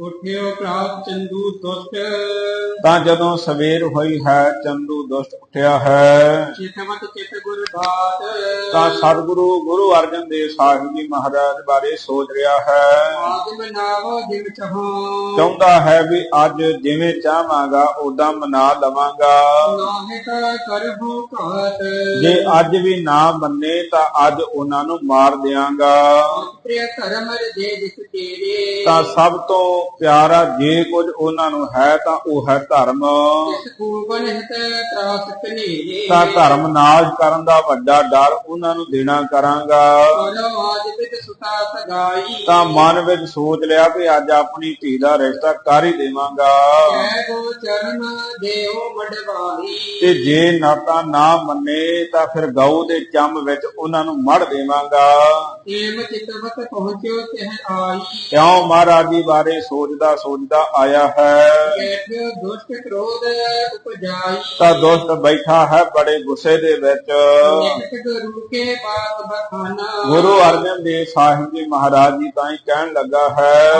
ਉਠਿਓ ਪ੍ਰਾਪ ਚੰਦੂ ਦੁਸ਼ਟ। ਤਾਂ ਜਦੋਂ ਸਵੇਰ ਹੋਈ ਹੈ ਚੰਦੂ ਦੁਸ਼ਟ ਉੱਠਿਆ ਹੈ। ਚੇਤਮਤ ਚਿਤ ਗੁਰ ਬਾਤ। ਤਾਂ ਸਤਿਗੁਰੂ ਗੁਰੂ ਅਰਜਨ ਦੇਵ ਸਾਹਿਬ ਜੀ ਮਹਾਰਾਜ ਬਾਰੇ ਸੋਚ ਰਿਹਾ ਹੈ। ਆਦਿ ਮਨਾਵੋ ਜਿਵ ਚਹੋ। ਚਾਹੁੰਦਾ ਹੈ ਵੀ ਅੱਜ ਜਿਵੇਂ ਚਾਹਾਂਗਾ ਉਦਾਂ ਮਨਾ ਲਵਾਂਗਾ। ਕਰਹੁ ਘਾਤ ਜੇ ਅੱਜ ਵੀ ਨਾ ਮੰਨੇ ਤਾਂ ਅੱਜ ਉਹਨਾਂ ਨੂੰ ਮਾਰ ਪ੍ਰਿਯ ਧਰਮ ਦੇ ਜਿਸ ਤੇਰੇ। ਤਾਂ ਸਭ ਤੋਂ ਪਿਆਰਾ ਜੇ ਕੁਝ ਉਹਨਾਂ ਨੂੰ ਹੈ ਤਾਂ ਉਹ ਹੈ ਧਰਮ। ਹਿਤ ਤਰਾਸ ਕਨੇਰੇ ਤਾਂ ਧਰਮ ਨਾਸ਼ ਕਰਨ ਦਾ ਵੱਡਾ ਡਰ ਉਹਨਾਂ ਨੂੰ ਦੇਣਾ ਕਰਾਂਗਾ। ਤਾਂ ਮਨ ਵਿੱਚ ਸੋਚ ਲਿਆ ਕਿ ਅੱਜ ਆਪਣੀ ਧੀ ਦਾ ਰਿਸ਼ਤਾ ਕਰ ਹੀ ਦੇਵਾਂਗਾ। ਜੈ ਤੇ ਜੇ ਨਾਤਾ ਨਾ ਮੰਨੇ ਤਾਂ ਫਿਰ ਗਊ ਦੇ ਚੰਮ ਵਿੱਚ ਉਹਨਾਂ ਨੂੰ ਮੜ ਦੇਵਾਂਗਾ। ਕਿਉਂ ਮਹਾਰਾਜ ਜੀ ਬਾਰੇ ਸੋਚਦਾ ਸੋਚਦਾ ਆਇਆ ਹੈ। ਕੈਠਿਓ ਦੁਸ਼ਟ ਕ੍ਰੋਧ ਉਪਜਾਈ। ਤਾਂ ਦੋਸਤ ਬੈਠਾ ਹੈ ਬੜੇ ਗੁੱਸੇ ਦੇ ਵਿੱਚ। ਗੁਰੂ ਕੇ ਬਾਤ ਬਖਾਨਾ। ਗੁਰੂ ਅਰਜਨ ਦੇਵ ਸਾਹਿਬ ਜੀ ਮਹਾਰਾਜ ਜੀ ਤਾਂ ਹੀ ਕਹਿਣ ਲੱਗਾ ਹੈ।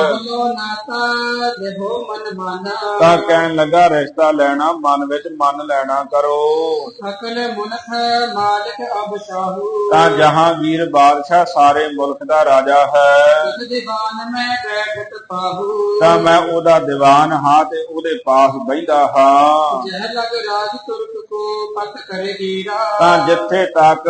ਤਾਂ ਕਹਿਣ ਲੱਗਾ ਰਿਸ਼ਤਾ ਲੈਣਾ ਮਨ ਵਿੱਚ ਮੰਨ ਲੈਣਾ ਕਰੋ। ਸਕਲ ਮੁਨਖ ਮਾਲਕ ਅਬ ਸ਼ਾਹੂ ਤਾਂ ਜਹਾਂਗੀਰ ਬਾਦਸ਼ਾਹ ਸਾਰੇ ਮੁਲਕ ਦਾ ਰਾਜਾ ਹੈ। ਇਸ ਦੀਵਾਨ ਮੈਂ ਬੈਠਤ ਪਾਹੂ। ਤਾਂ ਮੈਂ ਉਹਦਾ ਦੀਵਾਨ ਹਾਂ ਤੇ ਉਹਦੇ ਪਾਸ ਬੈਠਾ ਹਾਂ। ਜਹ ਲਗ ਰਾਜ ਤੁਰਕ ਕੋ ਪਤ ਕਰੇ ਗੀਰਾ ਤਾਂ ਜਿੱਥੇ ਤੱਕ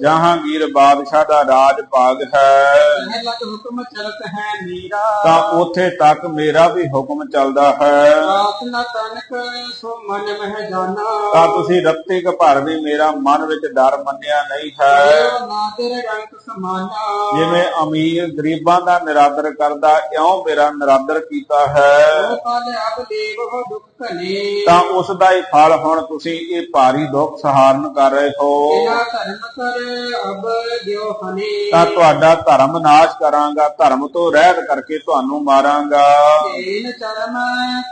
ਜਹਾਂਗੀਰ ਬਾਦਸ਼ਾਹ ਦਾ ਰਾਜ ਭਾਗ ਹੈ ਜਹ ਲਗ ਹੁਕਮ ਚਲਤ ਹੈ ਮੀਰਾ ਤਾਂ ਉੱਥੇ ਤੱਕ ਮੇਰਾ ਵੀ ਹੁਕਮ ਚੱਲਦਾ ਹੈ। ਰਾਤ ਨਾ ਤਨਕ ਸੋ ਮਨ ਮਹਿ ਜਾਣਾ ਤਾਂ ਤੁਸੀਂ ਰੱਤੀ ਭਰ ਵੀ ਮੇਰਾ ਮਨ ਵਿੱਚ ਡਰ ਮੰਨਿਆ ਨਹੀਂ ਹੈ। ਨਾ ਤੇਰੇ ਰੰਗ ਸਮਾਨਾ ਜਿਵੇਂ ਅਮੀਰ ਗਰੀਬਾਂ ਦਾ ਨਿਰਾਦਰ ਕਰਦਾ, ਇਉਂ ਮੇਰਾ ਨਿਰਾਦਰ ਕੀਤਾ ਹੈ। ਉਹ ਕਾਲ ਅਬ ਦੇਵ ਹੋ ਦੁਖ ਕਨੇ ਤਾਂ ਉਸ ਦਾ ਹੀ ਫਲ ਹੁਣ ਤੁਸੀਂ ਇਹ ਭਾਰੀ ਦੁੱਖ ਸਹਾਰਨ ਕਰ ਰਹੇ ਹੋ। ਇਹਦਾ ਧਰਮ ਕਰ ਅਬ ਦਿਓ ਹਨੇ? ਤਾਂ ਤੁਹਾਡਾ ਧਰਮ ਨਾਸ਼ ਕਰਾਂਗਾ। ਧਰਮ ਤੋਂ ਰਹਿਤ ਕਰਕੇ ਤੁਹਾਨੂੰ ਮਾਰਾਂਗਾ। ਤੇਨ ਚਰਮ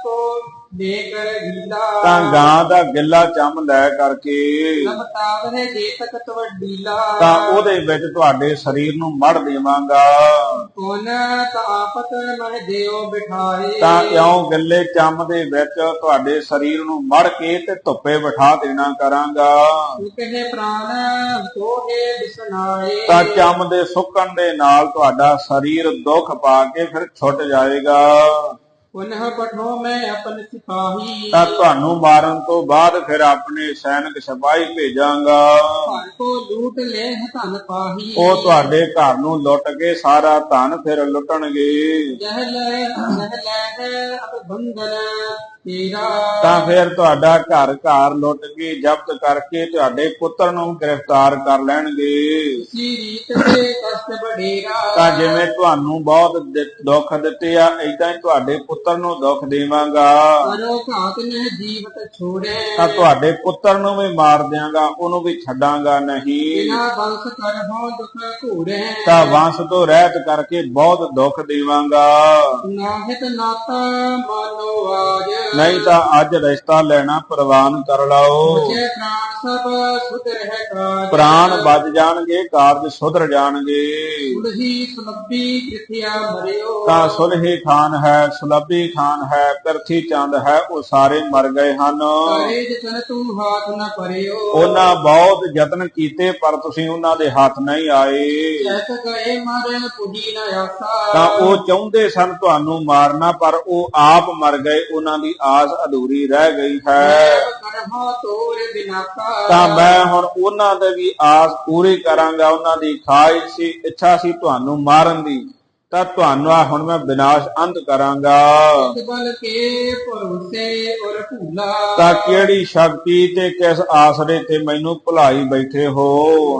ਕੋ ਤਾਂ ਗਾਂ ਦਾ ਗਿੱਲਾ ਚੰਮ ਲੈ ਕਰਕੇ ਸਭ ਤਾਵਰੇ ਜੇ ਤਕ ਤਵਡੀਲਾ ਤਾਂ ਉਹਦੇ ਵਿੱਚ ਤੁਹਾਡੇ ਸਰੀਰ ਨੂੰ ਮੜ ਦੇਵਾਂਗਾ। ਕੋਨ ਤਾਪਤ ਦਿਓ ਤਾਂ ਇਉਂ ਗਿੱਲੇ ਚੰਮ ਦੇ ਵਿੱਚ ਤੁਹਾਡੇ ਸਰੀਰ ਨੂੰ ਮੜ ਕੇ ਤੇ ਧੁੱਪੇ ਬਿਠਾ ਦੇਣਾ ਕਰਾਂਗਾ। ਕਹੇ ਪ੍ਰਾਨ ਤੋਹੇ ਬਿਸਨਾਏ। ਤਾਂ ਚੰਮ ਦੇ ਸੁੱਕਣ ਦੇ ਨਾਲ ਤੁਹਾਡਾ ਸਰੀਰ ਦੁੱਖ ਪਾ ਕੇ ਫਿਰ ਛੁੱਟ ਜਾਏਗਾ। ਪੁਨਹ ਪਠੋ ਮੈਂ ਆਪਨ ਸਿਪਾਹੀ। ਤਾਂ ਤੁਹਾਨੂੰ ਮਾਰਨ ਤੋਂ ਬਾਅਦ ਫਿਰ ਆਪਣੇ ਸੈਨਿਕ ਸਿਪਾਹੀ ਭੇਜਾਂਗਾ। ਘਰ ਕੋ ਲੂਟ ਲੈ ਧਨ ਪਾਹੀ। ਉਹ ਤੁਹਾਡੇ ਘਰ ਨੂੰ ਲੁੱਟ ਕੇ ਸਾਰਾ ਧਨ ਫਿਰ ਲੁੱਟਣਗੇ। ਜਹ ਲੈ ਜਹ ਲੈ ਹੈ ਅਬ ਤੇਰਾ ਤਾਂ ਫਿਰ ਤੁਹਾਡਾ ਘਰ ਘਰ ਲੁੱਟ ਕੇ ਜ਼ਬਤ ਕਰਕੇ ਤੁਹਾਡੇ ਪੁੱਤਰ ਨੂੰ ਗ੍ਰਿਫਤਾਰ ਕਰ ਲੈਣਗੇ। ਤੇ ਕਸ਼ਟ ਬੜੇਰਾ ਤਾਂ ਜਿਵੇਂ ਤੁਹਾਨੂੰ ਬਹੁਤ ਦੁੱਖ ਦਿੱਤੇ ਆ ਏਦਾਂ ਹੀ ਤੁਹਾਡੇ ਪੁੱਤਰ ਨੂੰ ਦੁੱਖ ਦੇਵਾਂਗਾ। ਕਰੋ ਘਾਤ ਨੇ ਜੀਵਤ ਛੋੜੇ। ਤਾਂ ਤੁਹਾਡੇ ਪੁੱਤਰ ਨੂੰ ਵੀ ਮਾਰ ਦਿਆਂਗਾ ਉਹਨੂੰ ਵੀ ਛੱਡਾਂਗਾ ਨਹੀਂ। ਤਾਂ ਵੰਸ਼ ਤੋਂ ਰਹਿਤ ਕਰਕੇ ਬਹੁਤ ਦੁੱਖ ਦੇਵਾਂਗਾ। ਨਾਹਿਤ ਨਾਤਾ ਮਾਨੋ ਆਜ। ਨਹੀਂ ਤਾਂ ਅੱਜ ਰਿਸ਼ਤਾ ਲੈਣਾ ਪ੍ਰਵਾਨ ਕਰ ਲਓ। ਜੇ ਪ੍ਰਾਣ ਸਭ ਸੁਧ ਰਹਿ ਕਾਜ ਪ੍ਰਾਣ ਬਚ ਜਾਣਗੇ ਕਾਰਜ ਸੁਧਰ ਜਾਣਗੇ। ਸੁਲਹੀ ਸੁਲੱਭੀ ਕਿਥਿਆ ਮਰਿਓ। ਤਾਂ ਸੁਲਹੀ ਖਾਨ ਹੈ ਸੁਲੱਭੀ ਖਾਨ ਹੈ ਕਰਥੀ ਚੰਦ ਹੈ ਉਹ ਸਾਰੇ ਮਰ ਗਏ ਹਨ। ਕਰੇ ਜਤਨ ਤੂੰ ਹਾਥ ਨ ਪਰਿਓ ਉਹਨਾਂ ਬਹੁਤ ਯਤਨ ਕੀਤੇ ਪਰ ਤੁਸੀਂ ਉਹਨਾਂ ਦੇ ਹੱਥ ਨਹੀਂ ਆਏ। ਜੈਤ ਗਏ ਮਾਰੇ ਪੁਜੀ ਨ ਆਸਾ। ਤਾਂ ਉਹ ਚਾਹੁੰਦੇ ਸਨ ਤੁਹਾਨੂੰ ਮਾਰਨਾ ਪਰ ਉਹ ਆਪ ਮਰ ਗਏ ਉਹਨਾਂ ਦੀ ਆਸ ਅਧੂਰੀ ਰਹਿ ਗਈ ਹੈ। ਤਾਂ ਮੈਂ ਹੁਣ ਉਹਨਾਂ ਦੇ ਵੀ ਆਸ ਪੂਰੀ ਕਰਾਂਗਾ ਉਹਨਾਂ ਦੀ ਖਾਹਿਸ਼ ਸੀ ਇੱਛਾ ਸੀ ਤੁਹਾਨੂੰ ਮਾਰਨ ਦੀ। ਤਾਂ ਤੁਹਾਨੂੰ ਆ ਹੁਣ ਮੈਂ ਵਿਨਾਸ਼ ਅੰਤ ਕਰਾਂਗਾ। ਬਲ ਕੇ ਭਰੋਸੇ ਔਰ ਭੂਲਾ। ਤਾਂ ਕਿਹੜੀ ਸ਼ਕਤੀ ਤੇ ਕਿਸ ਆਸਰੇ ਤੇ ਮੈਨੂੰ ਭੁਲਾਈ ਬੈਠੇ ਹੋ?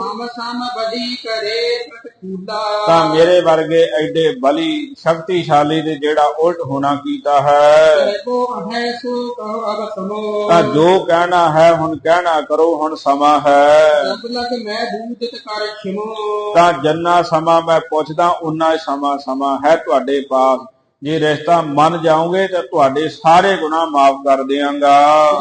ਆਮ ਸਮ ਬਦੀ ਕਰੇ ਪ੍ਰਤਕੂਲਾ। ਤਾਂ ਮੇਰੇ ਵਰਗੇ ਐਡੇ ਬਲੀ ਸ਼ਕਤੀਸ਼ਾਲੀ ਦੇ ਜਿਹੜਾ ਉਲਟ ਹੋਣਾ ਕੀਤਾ ਹੈ। ਕੋ ਹੈ ਸੋ ਕਹੋ ਅਬ ਸਮੋ। ਤਾਂ ਜੋ ਕਹਿਣਾ ਹੈ ਹੁਣ ਕਹਿਣਾ ਕਰੋ ਹੁਣ ਸਮਾਂ ਹੈ। ਤਾਂ ਜੰਨਾ ਸਮਾਂ ਮੈਂ ਪੁੱਛਦਾ ਉਨਾ ਸਮਾਂ ਸਮਾਂ ਹੈ ਤੁਹਾਡੇ ਪਾਸ ਜੇ ਰਿਸ਼ਤਾ ਮੰਨ ਜਾਓਗੇ ਤਾਂ ਤੁਹਾਡੇ ਸਾਰੇ ਗੁਨਾਹ ਮਾਫ ਕਰ ਦਿਆਂਗਾ।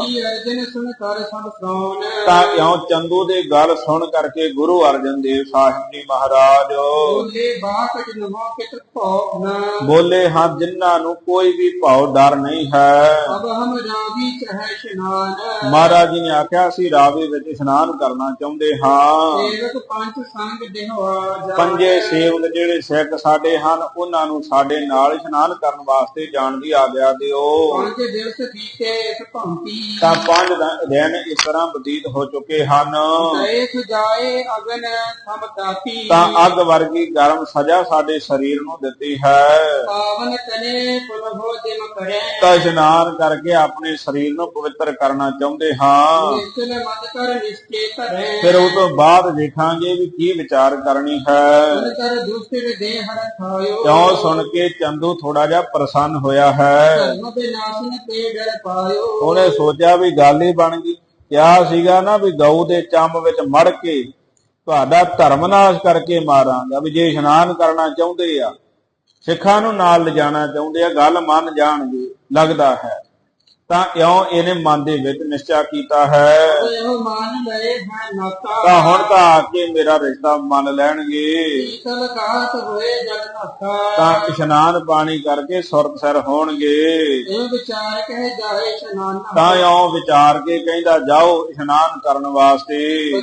ਜੀ ਅਰਜਨ ਸੁਨ ਕਰ ਸਭ ਸੋਨ ਤਾਂ ਇਉਂ ਚੰਦੂ ਦੇ ਗੱਲ ਸੁਣ ਕਰਕੇ ਗੁਰੂ ਅਰਜਨ ਦੇਵ ਸਾਹਿਬ ਜੀ ਮਹਾਰਾਜ। ਬੋਲੇ ਬਾਤ ਜਨਮੋ ਕਿਤ ਭੋ ਨਾ। ਬੋਲੇ ਹਾਂ ਜਿਨ੍ਹਾਂ ਨੂੰ ਕੋਈ ਵੀ ਭਾਉ ਡਰ ਨਹੀਂ ਹੈ। ਅਬ ਹਮ ਰਾਵੀ ਚਹਿ ਇਸ਼ਨਾਨ ਮਹਾਰਾਜ ਜੀ ਨੇ ਆਖਿਆ ਸੀ ਰਾਵੇ ਵਿੱਚ ਇਸ਼ਨਾਨ ਕਰਨਾ ਚਾਹੁੰਦੇ ਹਾਂ। ਸੇਵਕ ਪੰਜ ਸੰਗ ਦੇਹਵਾ ਜਾ ਪੰਜੇ ਸੇਵਕ ਜਿਹੜੇ ਸਿੱਖ ਸਾਡੇ ਹਨ ਉਹਨਾਂ ਨੂੰ ਸਾਡੇ ਨਾਲ ਇਸ਼ਨਾਨ ਕਰਨ ਵਾਸਤੇ ਜਾਣ ਦੀ ਆਗਿਆ ਦਿਓ। ਪੰਜ ਦਿਵਸ ਬੀਤੇ ਇਸ ਭੰਤੀ। ਤਾਂ ਪੰਜ ਦ- ਦਿਨ ਇਸ ਤਰ੍ਹਾਂ ਬਤੀਤ ਹੋ ਚੁੱਕੇ ਹਨ। ਦੇਖ ਜਾਏ ਅਗਨ ਸਮ ਦਾਤੀ। ਤਾਂ ਅੱਗ ਵਰਗੀ ਗਰਮ ਸਜ਼ਾ ਸਾਡੇ ਸਰੀਰ ਨੂੰ ਦਿੱਤੀ ਹੈ। ਪਾਵਨ ਤਨੇ ਕਰੇ ਤਾਂ ਇਸ਼ਨਾਨ ਕਰਕੇ ਆਪਣੇ ਸਰੀਰ ਨੂੰ ਪਵਿੱਤਰ ਕਰਨਾ ਚਾਹੁੰਦੇ ਹਾਂ। ਨਿਸ਼ਚਲ ਮਤ ਕਰ ਨਿਸ਼ਚੇ ਧਰੇ। ਫਿਰ ਉਹ ਤੋਂ ਬਾਅਦ ਵੇਖਾਂਗੇ ਵੀ ਕੀ ਵਿਚਾਰ ਕਰਨੀ ਹੈ। ਸੁਨ ਕਰ ਦੁਸਤਿ ਦੇ ਹਰ ਖਾਇਓ। ਕਿਉਂ ਸੁਣ ਕੇ ਚੰਦੂ ਥੋੜਾ ਜਿਹਾ ਪ੍ਰਸੰਨ ਹੋਇਆ ਹੈ। ਧਰਮ ਦੇ ਨਾਸਨ ਤੇ ਡਰ ਪਾਇਓ। ਉਹਨੇ ਸੋਚਿਆ ਵੀ ਗੱਲ ਹੀ ਬਣ ਗਈ। ਕਿਹਾ ਸੀਗਾ ਨਾ ਵੀ ਗਊ ਦੇ ਚੰਮ ਵਿੱਚ ਮੜ ਕੇ ਤੁਹਾਡਾ ਧਰਮ ਨਾਸ਼ ਕਰਕੇ ਮਾਰਾਂਗਾ ਵੀ ਜੇ ਇਸ਼ਨਾਨ ਕਰਨਾ ਚਾਹੁੰਦੇ ਆ ਸਿੱਖਾਂ ਨੂੰ ਨਾਲ ਲਿਜਾਣਾ ਚਾਹੁੰਦੇ ਆ ਗੱਲ ਮੰਨ ਜਾਣਗੇ ਲੱਗਦਾ ਹੈ। ਤਾਂ ਇਉਂ ਇਹਨੇ ਮਨ ਦੇ ਵਿੱਚ ਨਿਸ਼ਚਾ ਕੀਤਾ ਹੈ। ਇਹੋ ਮਾਨ ਲਏ ਹੈ ਨਾਤਾ ਤਾਂ ਹੁਣ ਤਾਂ ਆ ਕੇ ਮੇਰਾ ਰਿਸ਼ਤਾ ਮੰਨ ਲੈਣਗੇ। ਸੀਤਲ ਕਾਤ ਹੋਏ ਜਲ ਨਾਤਾ ਤਾਂ ਇਸ਼ਨਾਨ ਪਾਣੀ ਕਰਕੇ ਸੁਰਤ ਸਿਰ ਹੋਣਗੇ। ਇਹ ਵਿਚਾਰ ਕਹਿ ਜਾਏ ਇਸ਼ਨਾਨ ਤਾਂ ਇਉਂ ਵਿਚਾਰ ਕੇ ਕਹਿੰਦਾ ਜਾਓ ਇਸ਼ਨਾਨ ਕਰਨ ਵਾਸਤੇ।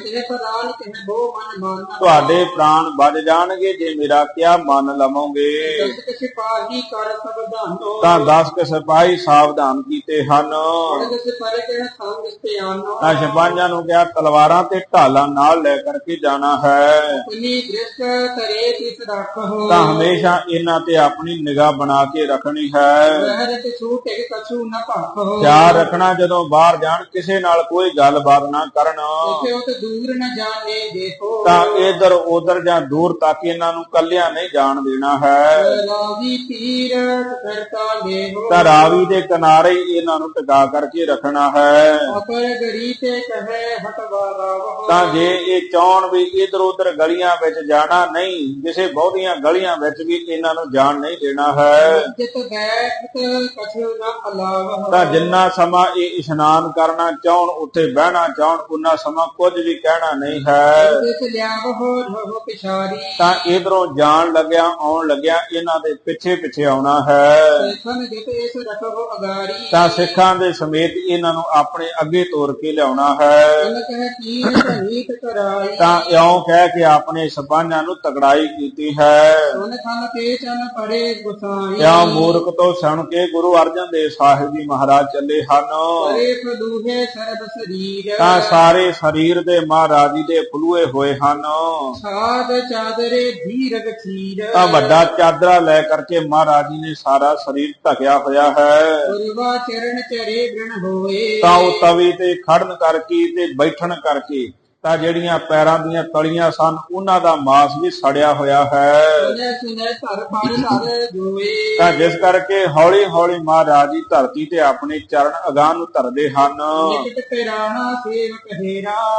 ਤੁਹਾਡੇ ਪ੍ਰਾਣ ਬਚ ਜਾਣਗੇ ਜੇ ਮੇਰਾ ਕਿਹਾ ਮੰਨ ਲਵੋਗੇ। ਤਾਂ 10 ਕੇ ਸਿਪਾਹੀ ਸਾਵਧਾਨ ਕੀਤੇ ਹਨ। ਸਿਪਾਹੀਆਂ ਨੂੰ ਕਿਹਾ ਤਲਵਾਰਾਂ ਤੇ ਢਾਲਾਂ ਨਾਲ ਲੈ ਕਰਕੇ ਜਾਣਾ ਹੈ। ਤਾਂ ਹਮੇਸ਼ਾ ਇਹਨਾਂ ਤੇ ਆਪਣੀ ਨਿਗਾਹ ਬਣਾ ਕੇ ਰੱਖਣੀ ਹੈ। ਖਿਆਲ ਰੱਖਣਾ ਜਦੋਂ ਬਾਹਰ ਜਾਣ ਕਿਸੇ ਨਾਲ ਕੋਈ ਗੱਲਬਾਤ ਨਾ ਕਰਨ। ਤੇ ਇਧਰ ਉਧਰ ਜਾਂ ਦੂਰ ਤੱਕ ਇਹਨਾਂ ਨੂੰ ਕੱਲਿਆਂ ਨਹੀਂ ਜਾਣ ਦੇਣਾ ਹੈ। ਰਾਵੀ ਤੀਰ ਕਰਤਾ ਦੇਹੋ ਤਾਂ ਰਾਵੀ ਦੇ ਕਿਨਾਰੇ ਇਹਨਾਂ ਨੂੰ ਟਿਕਾ ਕਰਕੇ ਰੱਖਣਾ ਹੈ। ਅਪਰ ਗਰੀ ਤੇ ਕਹੇ ਹਟਵਾ ਰਾਵੋ ਤਾਂ ਜੇ ਇਹ ਚਾਹਣ ਵੀ ਇਧਰ ਉਧਰ ਗਲੀਆਂ ਵਿੱਚ ਜਾਣਾ ਨਹੀਂ ਕਿਸੇ ਬਹੁਤੀਆਂ ਗਲੀਆਂ ਵਿੱਚ ਵੀ ਇਹਨਾਂ ਨੂੰ ਜਾਣ ਨਹੀਂ ਦੇਣਾ ਹੈ। ਜਿਤ ਬੈਠ ਕਛੂ ਨ ਅਲਾਵ ਤਾਂ ਜਿੰਨਾ ਸਮਾਂ ਇਹ ਇਸ਼ਨਾਨ ਕਰਨਾ ਚਾਹਣ ਉੱਥੇ ਬਹਿਣਾ ਚਾਹਣ ਉਨਾ ਸਮਾਂ ਕੁਝ ਵੀ ਕਹਿਣਾ ਨਹੀਂ ਹੈ। ਤਿਸ ਲਿਆਵ ਹੋ ਰਹੁ ਪਿਛਾਰੀ। ਤਾਂ ਇਧਰੋਂ ਜਾਣ ਲੱਗਿਆ ਆਉਣ ਲੱਗਿਆ ਇਹਨਾਂ ਦੇ ਪਿੱਛੇ ਪਿੱਛੇ ਆਉਣਾ ਹੈ। ਸਨ ਜਿਤ ਇਸ ਰਖੋ ਅਗਾਰੀ ਤਾਂ ਸਿੱਖਾਂ ਦੇ ਸਮੇਤ ਇਹਨਾਂ ਨੂੰ ਆਪਣੇ ਅੱਗੇ ਤੋਰ ਕੇ ਲਿਆਉਣਾ ਹੈ। ਤਾਂ ਇਉਂ ਕਹਿ ਕੇ ਆਪਣੇ ਸਪਾਹਾਂ ਨੂੰ ਤਕੜਾਈ ਕੀਤੀ ਹੈ। ਇਉਂ ਮੂਰਖ ਤੋਂ ਸੁਣ ਕੇ ਗੁਰੂ ਅਰਜਨ ਦੇਵ ਸਾਹਿਬ ਜੀ ਮਹਾਰਾਜ ਚੱਲੇ ਹਨ। ਤਾਂ ਸਾਰੇ ਸਰੀਰ ਦੇ ਮਹਾਰਾਜ ਜੀ ਦੇ ਫਲੂਏ ਹੋਏ ਹਨ। ਸਾਧ ਚਾਦਰੇ ਧੀਰਗ ਖੀਰ। ਤਾਂ ਵੱਡਾ ਚਾਦਰਾ ਲੈ ਕਰਕੇ ਮਹਾਰਾਜ ਜੀ ਨੇ ਸਾਰਾ ਸਰੀਰ ਢਕਿਆ ਹੋਇਆ ਹੈ। ਗੁਰਵਾ ਚਰਨ ਚਰੇ ਗ੍ਰਣ ਹੋਏ। ਤਾਂ ਉਹ ਤਵੀ ਤੇ ਖੜਨ ਕਰਕੇ ਤੇ ਬੈਠਣ ਕਰਕੇ ਤਾਂ ਜਿਹੜੀਆਂ ਪੈਰਾਂ ਦੀਆਂ ਤਲੀਆਂ ਸਨ ਉਹਨਾਂ ਦਾ ਮਾਸ ਵੀ ਸੜਿਆ ਹੋਇਆ ਹੈ। ਤਾਂ ਜਿਸ ਕਰਕੇ ਹੌਲੀ ਹੌਲੀ ਮਹਾਰਾਜ ਜੀ ਧਰਤੀ ਤੇ ਆਪਣੇ ਚਰਨ ਅਗਾਹ ਨੂੰ ਧਰਦੇ ਹਨ।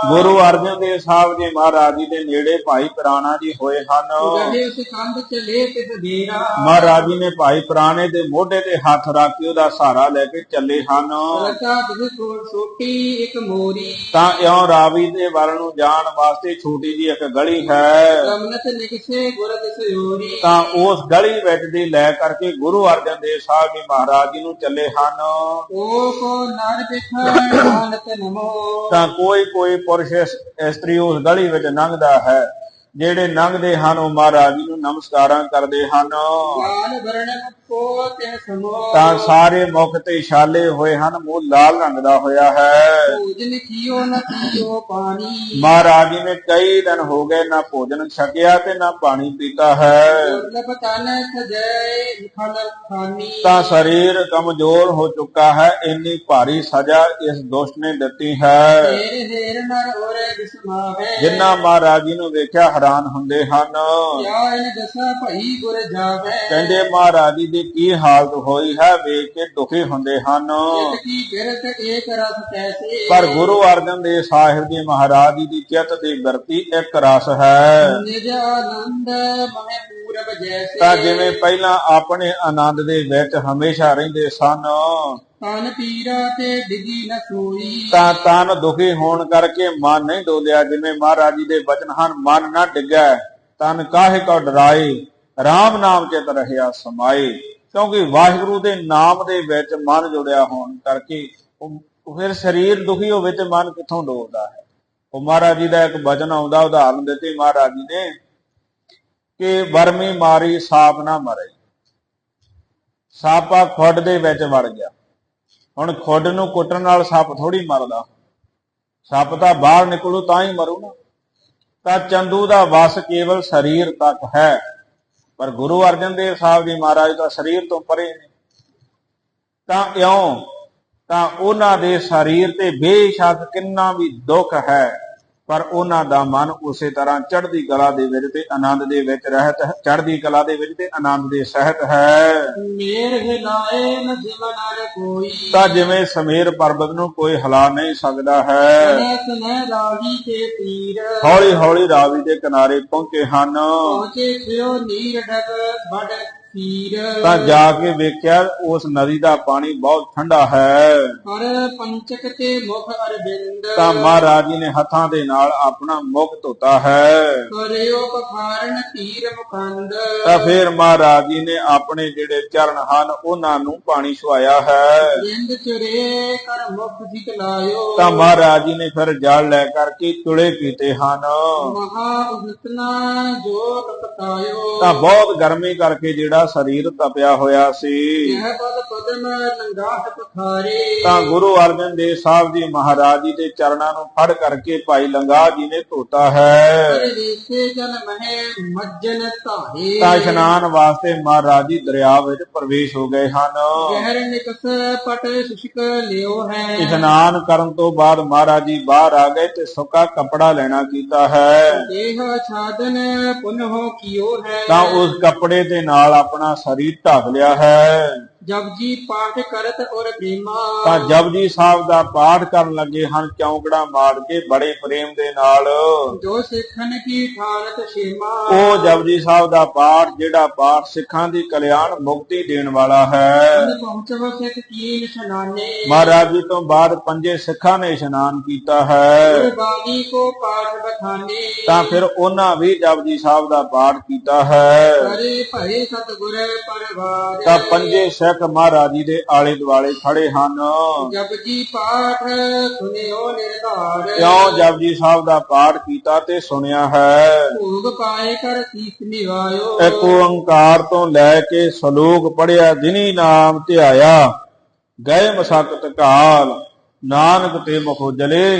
ਗੁਰੂ ਅਰਜਨ ਦੇਵ ਸਾਹਿਬ ਜੀ ਮਹਾਰਾਜ ਜੀ ਦੇ ਨੇੜੇ ਭਾਈ ਪ੍ਰਾਣਾ ਜੀ ਹੋਏ ਹਨ। ਮਹਾਰਾਜ ਜੀ ਨੇ ਭਾਈ ਪ੍ਰਾਣੇ ਦੇ ਮੋਢੇ ਤੇ ਹੱਥ ਰੱਖ ਕੇ ਉਹਦਾ ਸਹਾਰਾ ਲੈ ਕੇ ਚੱਲੇ ਹਨ। ਤਾਂ ਇਉਂ ਰਾਵੀ ਦੇ ਵੱਲ ਨੂੰ ਜਾਣ ਵਾਸਤੇ ਛੋਟੀ ਜੀ ਇੱਕ ਗਲੀ ਹੈ। ਨਿਕਸੇ ਗੁਰ ਤਾਂ ਉਸ ਗਲੀ ਵਿੱਚ ਦੀ ਲੈ ਕਰਕੇ ਗੁਰੂ ਅਰਜਨ ਦੇਵ ਸਾਹਿਬ ਜੀ ਮਹਾਰਾਜ ਜੀ ਨੂੰ ਚੱਲੇ ਹਨ। ਓ ਕੋ ਨਰ ਬਿਖਣ ਨਾਨਕ ਨਮੋ। ਤਾਂ ਕੋਈ ਕੋਈ ਪੁਰਸ਼ ਇਸ- ਇਸਤਰੀ ਉਸ ਗਲੀ ਵਿੱਚ ਲੰਘਦਾ ਹੈ। ਜਿਹੜੇ ਲੰਘਦੇ ਹਨ ਉਹ ਮਹਾਰਾਜ ਜੀ ਨੂੰ ਨਮਸਕਾਰਾਂ ਕਰਦੇ ਹਨ। ਤੇ ਸਾਰੇ ਮੁਖ ਤੇ ਛਾਲੇ ਹੋਏ ਹਨ ਮੂੰਹ ਲਾਲ ਰੰਗ ਦਾ ਹੋਇਆ ਹੈ। ਭੋਜਨ ਕੀਓ ਨ ਪੀਓ ਪਾਣੀ। ਮਹਾਰਾਜ ਜੀ ਨੇ ਕਈ ਦਿਨ ਹੋ ਗਏ ਨਾ ਭੋਜਨ ਛਕਿਆ ਤੇ ਨਾ ਪਾਣੀ ਪੀਤਾ ਹੈ। ਤਾਂ ਸਰੀਰ ਕਮਜ਼ੋਰ ਹੋ ਚੁੱਕਾ ਹੈ ਇੰਨੀ ਭਾਰੀ ਸਜ਼ਾ ਇਸ ਦੁਸ਼ਟ ਨੇ ਦਿੱਤੀ ਹੈ। ਜਿਨ੍ਹਾਂ ਮਹਾਰਾਜ ਜੀ ਨੂੰ ਵੇਖਿਆ ਹੈਰਾਨ ਹੁੰਦੇ ਹਨ। ਕਿਆ ਇਨ ਦਸਾ ਭਈ ਗੁਰ ਜਾਵੇ। ਕਹਿੰਦੇ ਮਹਾਰਾਜ ਦੀ ਕੀ ਹਾਲਤ ਹੋਈ ਹੈ ਵੇਖ ਕੇ ਦੁਖੀ ਹੁੰਦੇ ਹਨ। ਜਿਤ ਕੀ ਬਿਰਤ ਏਕ ਰਸ ਕੈਸੇ। ਪਰ ਗੁਰੂ ਅਰਜਨ ਦੇਵ ਸਾਹਿਬ ਜੀ ਮਹਾਰਾਜ ਦੀ ਚਿੱਤ ਦੀ ਵਰਤੀ ਇੱਕ ਰਸ ਹੈ। ਨਿਜ ਆਨੰਦ ਮਹਿ ਪ੍ਰਭ ਜੈਸੇ। ਤਾਂ ਜਿਵੇਂ ਪਹਿਲਾਂ ਆਪਣੇ ਆਨੰਦ ਦੇ ਵਿੱਚ ਹਮੇਸ਼ਾ ਰਹਿੰਦੇ ਸਨ। ਤਨ ਪੀਰਾ ਤੇ ਡਿਗੀ ਨ ਸੋਈ। ਤਾਂ ਤਨ ਦੁਖੀ ਹੋਣ ਕਰਕੇ ਮਨ ਨਹੀਂ ਡੋਲਿਆ, ਜਿਵੇਂ ਮਹਾਰਾਜ ਜੀ ਦੇ ਬਚਨ ਹਨ, ਮਨ ਨਾ ਡਿੱਗੈ, ਤਨ ਕਾਹੇ ਕੋ ਡਰਾਏ RAM ਨਾਮ ਚਿਤ ਰਹਿਆ ਸਮਾਏ। ਕਿਉਂਕਿ ਵਾਹਿਗੁਰੂ ਦੇ ਨਾਮ ਦੇ ਵਿੱਚ ਮਨ ਜੁੜਿਆ ਹੋਣ ਕਰਕੇ ਉਹ ਫਿਰ ਸਰੀਰ ਦੁਖੀ ਹੋਵੇ ਤੇ ਮਨ ਕਿੱਥੋਂ ਡੋਲਦਾ ਹੈ? ਉਹ ਮਹਾਰਾਜ ਜੀ ਦਾ ਇੱਕ ਬਚਨ ਆਉਂਦਾ, ਉਦਾਹਰਨ ਦਿੱਤੀ ਮਹਾਰਾਜ ਜੀ ਨੇ ਕਿ ਵਰਮੀ ਮਾਰੀ ਸਾਪ ਨਾ ਮਰੇ। ਸਾਪਾ ਖੁੱਡ ਦੇ ਵਿੱਚ ਵੜ ਗਿਆ। ਹੁਣ ਖੁੱਡ ਨੂੰ ਕੁੱਟਣ ਨਾਲ ਸੱਪ ਥੋੜੀ ਮਰਦਾ। ਸੱਪ ਤਾਂ ਬਾਹਰ ਨਿਕਲੂ ਤਾਂ ਹੀ ਮਰੂ ਨਾ। ਤਾਂ ਚੰਦੂ ਦਾ ਵਸ ਕੇਵਲ ਸਰੀਰ ਤੱਕ ਹੈ। ਪਰ ਗੁਰੂ ਅਰਜਨ ਦੇਵ ਸਾਹਿਬ ਜੀ ਮਹਾਰਾਜ ਤਾਂ ਸਰੀਰ ਤੋਂ ਪਰੇ ਨੇ। ਤਾਂ ਇਉਂ ਤਾਂ ਉਹਨਾਂ ਦੇ ਸਰੀਰ ਤੇ ਬੇਸ਼ੱਕ ਕਿੰਨਾ ਵੀ ਦੁੱਖ ਹੈ। ਪਰ ਉਹਨਾਂ ਦਾ ਮਨ ਉਸੇ ਤਰ੍ਹਾਂ ਚੜ੍ਹਦੀ ਕਲਾ ਦੇ ਵਿੱਚ ਤੇ ਆਨੰਦ ਦੇ ਵਿੱਚ ਰਹਿਤ ਹੈ। ਚੜ੍ਹਦੀ ਕਲਾ ਦੇ ਵਿੱਚ ਤੇ ਆਨੰਦ ਦੇ ਸਹਿਤ ਹੈ। ਮੇਰ ਹਿਲਾਏ ਨ ਜਿਵਨ ਅਰ ਕੋਈ। ਤਾਂ ਜਿਵੇਂ ਸਮੇਰ ਪਰਬਤ ਨੂੰ ਕੋਈ ਹਿਲਾ ਨਹੀਂ ਸਕਦਾ ਹੈ। ਰਾਵੀ ਤੇ ਤੀਰ। ਹੌਲੀ ਹੌਲੀ ਰਾਵੀ ਦੇ ਕਿਨਾਰੇ ਪਹੁੰਚੇ ਹਨ। ਪਹੁੰਚੇ ਖਿਓ ਨੀਰ ਡਗ ਬੜ ਤਾਂ ਜਾ ਕੇ ਵੇਖਿਆ ਉਸ ਨਦੀ ਦਾ ਪਾਣੀ ਬਹੁਤ ਠੰਡਾ ਹੈ। ਹਰ ਪੰਚਕ ਤੇ ਮੁਖ ਅਰਬਿੰਦ ਤਾਂ ਮਹਾਰਾਜ ਜੀ ਨੇ ਹੱਥਾਂ ਦੇ ਨਾਲ ਆਪਣਾ ਮੁਖ ਧੋਤਾ ਹੈ। ਕਰਿਓ ਪਖਾਰਨ ਤਾਂ ਫਿਰ ਮਹਾਰਾਜ ਜੀ ਨੇ ਆਪਣੇ ਜਿਹੜੇ ਚਰਨ ਹਨ ਉਹਨਾਂ ਨੂੰ ਪਾਣੀ ਛੁਆਇਆ ਹੈ। ਜਿੰਦ ਚੁਰੇ ਕਰ ਮੁਖ ਜਿਤ ਲਾਇਓ। ਤਾਂ ਮਹਾਰਾਜ ਜੀ ਨੇ ਫਿਰ ਜਲ ਲੈ ਕਰਕੇ ਚੁਲੇ ਕੀਤੇ ਹਨ। ਮਹਾ ਉਦਤਨਾ ਜੋ ਤਪਤਾਇਓ ਤਾਂ ਬਹੁਤ ਗਰਮੀ ਕਰਕੇ ਜਿਹੜਾ ਸਰੀਰ ਤਪਿਆ ਹੋਇਆ ਸੀ। ਤਾਂ ਗੁਰੂ ਅਰਜਨ ਦੇਵ ਸਾਹਿਬ ਜੀ ਮਹਾਰਾਜ ਜੀ ਦੇ ਚਰਨਾਂ ਨੂੰ ਫੜ ਕਰਕੇ ਭਾਈ ਲੰਗਾ ਜੀ ਨੇ ਧੋਤਾ ਹੈ। ਪਰਦੇਸੇ ਜਨ ਮਹਿ ਮੱਜਨ ਧਾਰੇ ਤਾਂ ਇਸ਼ਨਾਨ ਵਾਸਤੇ ਮਹਾਰਾਜ ਜੀ ਦਰਿਆ ਵਿੱਚ ਪ੍ਰਵੇਸ਼ ਹੋ ਗਏ ਹਨ। ਗਹਿਰ ਨਿਕਸ ਪਟ ਸੁਸ਼ਕ ਲਿਓ ਹੈ। ਇਸ਼ਨਾਨ ਕਰਨ ਤੋਂ ਬਾਅਦ ਮਹਾਰਾਜ ਜੀ ਬਾਹਰ ਆ ਗਏ ਤੇ ਸੁੱਕਾ ਕੱਪੜਾ ਲੈਣਾ ਕੀਤਾ ਹੈ। ਦੇਹ ਛਾਦਨ ਪੁਨਹੁ ਕੀਓ ਹੈ। ਤਾਂ ਉਸ ਕੱਪੜੇ ਦੇ ਨਾਲ ਆਪਣਾ ਸਰੀਰ ਢੱਕ ਲਿਆ ਹੈ। ਜਪਜੀ ਪਾਠ ਕਰਤ ਔਰ ਬੀਮਾ ਤਾਂ ਜਪਜੀ ਸਾਹਿਬ ਦਾ ਪਾਠ ਕਰਨ ਲੱਗੇ ਹਨ ਚੌਂਕੜਾ ਮਾਰ ਕੇ ਬੜੇ ਪ੍ਰੇਮ ਦੇ ਨਾਲ। ਜੋ ਸਿੱਖਨ ਕੀ ਠਾਨਤ ਸੀਮਾ ਉਹ ਜਪਜੀ ਸਾਹਿਬ ਦਾ ਪਾਠ ਜਿਹੜਾ ਪਾਠ ਸਿੱਖਾਂ ਦੀ ਕਲਿਆਣ ਮੁਕਤੀ ਦੇਣ ਵਾਲਾ ਹੈ। ਪਹੁੰਚਵ ਸਿੱਖ ਮਹਾਰਾਜ ਜੀ ਤੋਂ ਬਾਅਦ ਪੰਜੇ ਸਿੱਖਾਂ ਨੇ ਇਸ਼ਨਾਨ ਕੀਤਾ ਹੈ। ਬਾਣੀ ਕੋ ਪਾਠ ਬਖਾਨੇ। ਤਾਂ ਫਿਰ ਉਹਨਾਂ ਵੀ ਜਪਜੀ ਸਾਹਿਬ ਦਾ ਪਾਠ ਕੀਤਾ ਹੈ। ਕਰੇ ਭਏ ਸਤਗੁਰ ਪਰਵਾਰ। ਤਾਂ ਪੰਜੇ ਸਿੱਖ ਮਹਾਰਾਜ ਜੀ ਦੇ ਆਲੇ ਦੁਆਲੇ ਖੜੇ ਹਨ। ਜਪਜੀ ਪਾਠ ਸੁਨਿਓ ਨਿਰਧਾਰ। ਕਿਉਂ ਜਪਜੀ ਸਾਹਿਬ ਦਾ ਪਾਠ ਕੀਤਾ ਤੇ ਸੁਣਿਆ ਹੈ? ਭੋਗ ਪਾਏ ਕਰ ਸੀਸ ਨਿਵਾਇਓ। ਇੱਕ ਓੰਕਾਰ ਤੋਂ ਲੈ ਕੇ ਸਲੋਕ ਪੜਿਆ ਜਿਨੀ ਨਾਮ ਧਿਆਇਆ ਗਏ ਮਸਕਤ ਕਾਲ ਨਾਨਕ ਤੇ ਮੁਖ ਉਜਲੇ